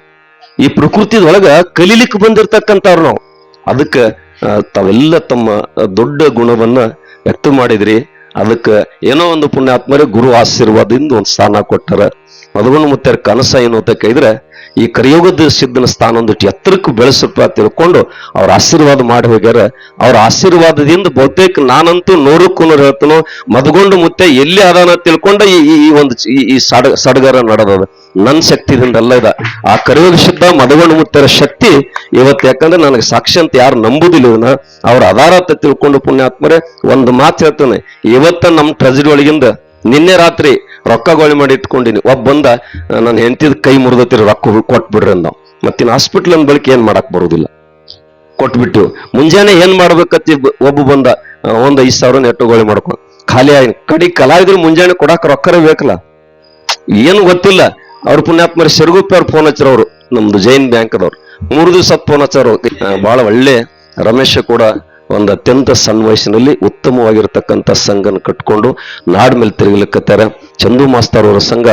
ಈ ಪ್ರಕೃತಿದೊಳಗ ಕಲಿಲಿಕ್ಕೆ ಬಂದಿರ್ತಕ್ಕಂಥವ್ರು ನಾವು. ಅದಕ್ಕೆ ತಾವೆಲ್ಲ ತಮ್ಮ ದೊಡ್ಡ ಗುಣವನ್ನ ವ್ಯಕ್ತ ಮಾಡಿದ್ರಿ. ಅದಕ್ಕೆ ಏನೋ ಒಂದು ಪುಣ್ಯಾತ್ಮರೇ ಗುರು ಆಶೀರ್ವಾದದಿಂದ ಒಂದು ಸ್ಥಾನ ಕೊಟ್ಟಾರ. ಮಧುವನ ಮುತ್ತರ ಕನಸ ಏನು ಅಂತ ಕೇಳಿದ್ರೆ ಈ ಕರಿಯೋಗದ ಸಿದ್ಧನ ಸ್ಥಾನ ಒಂದಿಟ್ಟು ಎತ್ತರಕ್ಕೆ ಬೆಳೆಸಪ್ಪ ತಿಳ್ಕೊಂಡು ಅವ್ರ ಆಶೀರ್ವಾದ ಮಾಡಿ ಹೋಗ್ಯಾರ. ಅವ್ರ ಆಶೀರ್ವಾದದಿಂದ ಬಹುತೇಕ ನಾನಂತೂ ನೂರಕ್ಕೂ ನೂರು ಹೇಳ್ತಾನೋ ಮದಗೊಂಡು ಮುತ್ತೆ ಎಲ್ಲಿ ಅದಾನ ತಿಳ್ಕೊಂಡ ಈ, ಈ- ಒಂದು ಈ- ಸಡ, ಸಡಗರ ನಡೆದದ. ನನ್ನ ಶಕ್ತಿದಿಂದ ಅಲ್ಲ ಇದ. ಆ ಕರಿಯೋಗ ಸಿದ್ಧ ಮದಗೊಂಡು ಮುತ್ತರ ಶಕ್ತಿ ಇವತ್ತು ಯಾಕಂದ್ರೆ ನನಗೆ ಸಾಕ್ಷಿ ಅಂತ ಯಾರು ನಂಬುದಿಲ್ಲ ಇದನ್ನ ಅವ್ರ ಅಂತ ತಿಳ್ಕೊಂಡು ಪುಣ್ಯಾತ್ಮರೇ, ಒಂದು ಮಾತು ಹೇಳ್ತಾನೆ. ಇವತ್ತ ನಮ್ಮ ಟ್ರೆಜರಿ ಒಳಗಿಂದ ನಿನ್ನೆ ರಾತ್ರಿ ರೊಕ್ಕ ಗೋಳಿ ಮಾಡಿ ಇಟ್ಕೊಂಡಿನಿ. ಒಬ್ಬ ಬಂದ ನನ್ನ ಹೆಂಡತಿದ ಕೈ ಮುರಿದತ್ತಿರ ರೊಕ್ಕ ಕೊಟ್ಬಿಡ್ರಿ ಅಂದ ಮತ್ತಿನ ಹಾಸ್ಪಿಟ್ಲ್ ಅಂದ ಬಳಿಕ ಏನ್ ಮಾಡಕ್ ಬರುದಿಲ್ಲ. ಕೊಟ್ಬಿಟ್ಟು, ಮುಂಜಾನೆ ಏನ್ ಮಾಡ್ಬೇಕತ್ತಿ ಒಬ್ಬ ಬಂದ ಒಂದ್ ಐದ್ ಸಾವಿರ ನೆಟ್ಟು ಗೋಳಿ ಮಾಡ್ಕೊ. ಖಾಲಿ ಆಗಿ ಕಡಿ ಕಲಾವಿದ್ರು ಮುಂಜಾನೆ ಕೊಡಾಕ ರೊಕ್ಕರೇ ಬೇಕಲ್ಲ. ಏನು ಗೊತ್ತಿಲ್ಲ. ಅವ್ರ ಪುಣ್ಯಾತ್ಮರ ಸಿರುಗುಪ್ಪಿ ಅವ್ರ ಫೋನ್ ಹಚ್ಚಿರೋರು ನಮ್ದು ಜೈನ್ ಬ್ಯಾಂಕ್ ಅದವ್ರು ಮೂರು ದಿವಸ ಫೋನ್ ಹಚ್ಚಾರು ಬಹಳ ಒಳ್ಳೆ ರಮೇಶ್ ಕೂಡ ಒಂದು ಅತ್ಯಂತ ಸಣ್ಣ ವಯಸ್ಸಿನಲ್ಲಿ ಉತ್ತಮವಾಗಿರ್ತಕ್ಕಂಥ ಸಂಘನ ಕಟ್ಕೊಂಡು ನಾಡ್ ಮೇಲೆ ತಿರುಗಲಿಕ್ಕತ್ತಾರ. ಚಂದು ಮಾಸ್ತರ್ ಅವರ ಸಂಘ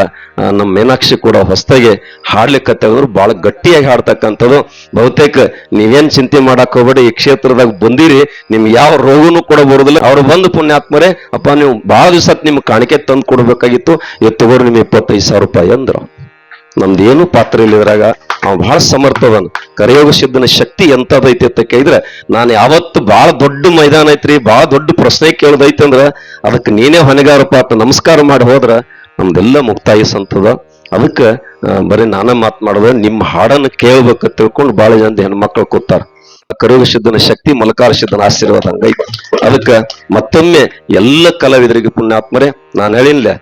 ನಮ್ಮ ಮೀನಾಕ್ಷಿ ಕೂಡ ಹೊಸದಾಗಿ ಹಾಡ್ಲಿಕ್ಕತ್ತಂದ್ರು ಬಹಳ ಗಟ್ಟಿಯಾಗಿ ಹಾಡ್ತಕ್ಕಂಥದ್ದು. ಬಹುತೇಕ ನೀವೇನ್ ಚಿಂತೆ ಮಾಡಕ್ ಹೋಗ್ಬೇಡಿ, ಈ ಕ್ಷೇತ್ರದಾಗ ಬಂದಿರಿ, ನಿಮ್ಗೆ ಯಾವ ರೋಗನೂ ಕೂಡ ಬರುದಿಲ್ಲ. ಅವ್ರು ಬಂದು ಪುಣ್ಯಾತ್ಮರೇ, ಅಪ್ಪ ನೀವು ಬಹಳ ದಿವಸ ನಿಮ್ಗೆ ಕಾಣಿಕೆ ತಂದು ಕೊಡಬೇಕಾಗಿತ್ತು. ಎತ್ತು ತಗೋರಿ ನಿಮ್ಗೆ ಇಪ್ಪತ್ತೈದು ಸಾವಿರ ರೂಪಾಯಿ ಅಂದ್ರು. ನಮ್ದು ಏನು ಪಾತ್ರ ಇಲ್ಲ ಇದ್ರಾಗ ಅವ ಬಹಳ ಸಮರ್ಥವನ್ ಕರೆಯೋಗ ಸಿದ್ಧನ ಶಕ್ತಿ ಎಂತದೈತಿ ಅಂತ ಕೇಳಿದ್ರೆ, ನಾನು ಯಾವತ್ತು ಬಹಳ ದೊಡ್ಡ ಮೈದಾನ ಐತ್ರಿ ಬಹಳ ದೊಡ್ಡ ಪ್ರಶ್ನೆ ಕೇಳದೈತಿ ಅಂದ್ರ, ಅದಕ್ಕೆ ನೀನೇ ಹೊಣೆಗಾರಪ್ಪ ಅಂತ ನಮಸ್ಕಾರ ಮಾಡಿ ಹೋದ್ರ ನಮ್ದೆಲ್ಲ ಮುಕ್ತಾಯಿಸಂತದ ಅದಕ್ಕೆ ಬರೀ ಮಾತು ಮಾಡುದ, ನಿಮ್ಮ ಹಾಡನ್ನು ಕೇಳ್ಬೇಕ ತಿಳ್ಕೊಂಡು ಬಹಳ ಜನ ಹೆಣ್ಮಕ್ಳು ಕೂತಾರ. ಕರಯೋಗ ಸಿದ್ಧನ ಶಕ್ತಿ, ಮಲಕಾರ ಸಿದ್ಧನ ಆಶೀರ್ವಾದ ಹಂಗೈತಿ. ಅದಕ್ಕೆ ಮತ್ತೊಮ್ಮೆ ಎಲ್ಲ ಕಲಾವಿದರಿಗೆ ಪುಣ್ಯಾತ್ಮರೇ, ನಾನು ಹೇಳಿನ್ಲೆ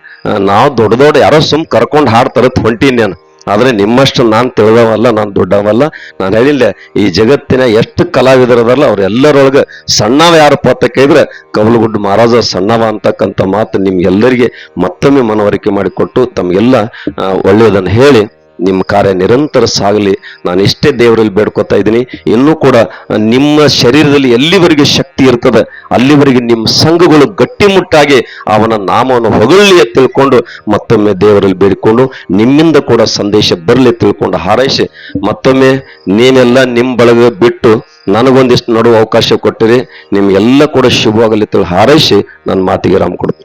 ನಾವು ದೊಡ್ಡ ದೊಡ್ಡ ಯಾರೋ ಸುಮ್ ಕರ್ಕೊಂಡು ಹಾಡ್ತಾರ ಹೊಂಟೀನಿ ನಾನು ಆದ್ರೆ ನಿಮ್ಮಷ್ಟು ನಾನು ತಿಳಿದವಲ್ಲ, ನಾನು ದೊಡ್ಡವಲ್ಲ. ನಾನು ಹೇಳಿಲ್ಲ ಈ ಜಗತ್ತಿನ ಎಷ್ಟು ಕಲಾವಿದರದಲ್ಲ ಅವರೆಲ್ಲರೊಳಗೆ ಸಣ್ಣವ ಯಾರು ಅಂತ ಕೇಳಿದ್ರೆ ಕವಲಗುಡ್ಡ ಮಹಾರಾಜ ಸಣ್ಣವ ಅಂತಕ್ಕಂಥ ಮಾತು ನಿಮ್ಗೆಲ್ಲರಿಗೆ ಮತ್ತೊಮ್ಮೆ ಮನವರಿಕೆ ಮಾಡಿಕೊಟ್ಟು ತಮಗೆಲ್ಲ ಒಳ್ಳೆಯದನ್ನು ಹೇಳಿ. ನಿಮ್ಮ ಕಾರ್ಯ ನಿರಂತರ ಸಾಗಲಿ. ನಾನು ಇಷ್ಟೇ ದೇವರಲ್ಲಿ ಬೇಡ್ಕೊತಾ ಇದ್ದೀನಿ. ಇನ್ನೂ ಕೂಡ ನಿಮ್ಮ ಶರೀರದಲ್ಲಿ ಎಲ್ಲಿವರೆಗೆ ಶಕ್ತಿ ಇರ್ತದೆ, ಅಲ್ಲಿವರೆಗೆ ನಿಮ್ಮ ಸಂಘಗಳು ಗಟ್ಟಿಮುಟ್ಟಾಗಿ ಅವನ ನಾಮವನ್ನು ಹೊಗಳಿ ತಿಳ್ಕೊಂಡು ಮತ್ತೊಮ್ಮೆ ದೇವರಲ್ಲಿ ಬೇಡಿಕೊಂಡು, ನಿಮ್ಮಿಂದ ಕೂಡ ಸಂದೇಶ ಬರಲಿ ತಿಳ್ಕೊಂಡು ಹಾರೈಸಿ. ಮತ್ತೊಮ್ಮೆ, ನೀನೆಲ್ಲ ನಿಮ್ಮ ಬಳಗ ಬಿಟ್ಟು ನನಗೊಂದಿಷ್ಟು ನಡುವ ಅವಕಾಶ ಕೊಟ್ಟಿರಿ. ನಿಮ್ಗೆಲ್ಲ ಕೂಡ ಶುಭವಾಗಲಿ ತಿಳಿ ಹಾರೈಸಿ. ನನ್ನ ಮಾತಿಗೆ ರಾಮ್ ಕೊಡ್ತೀನಿ.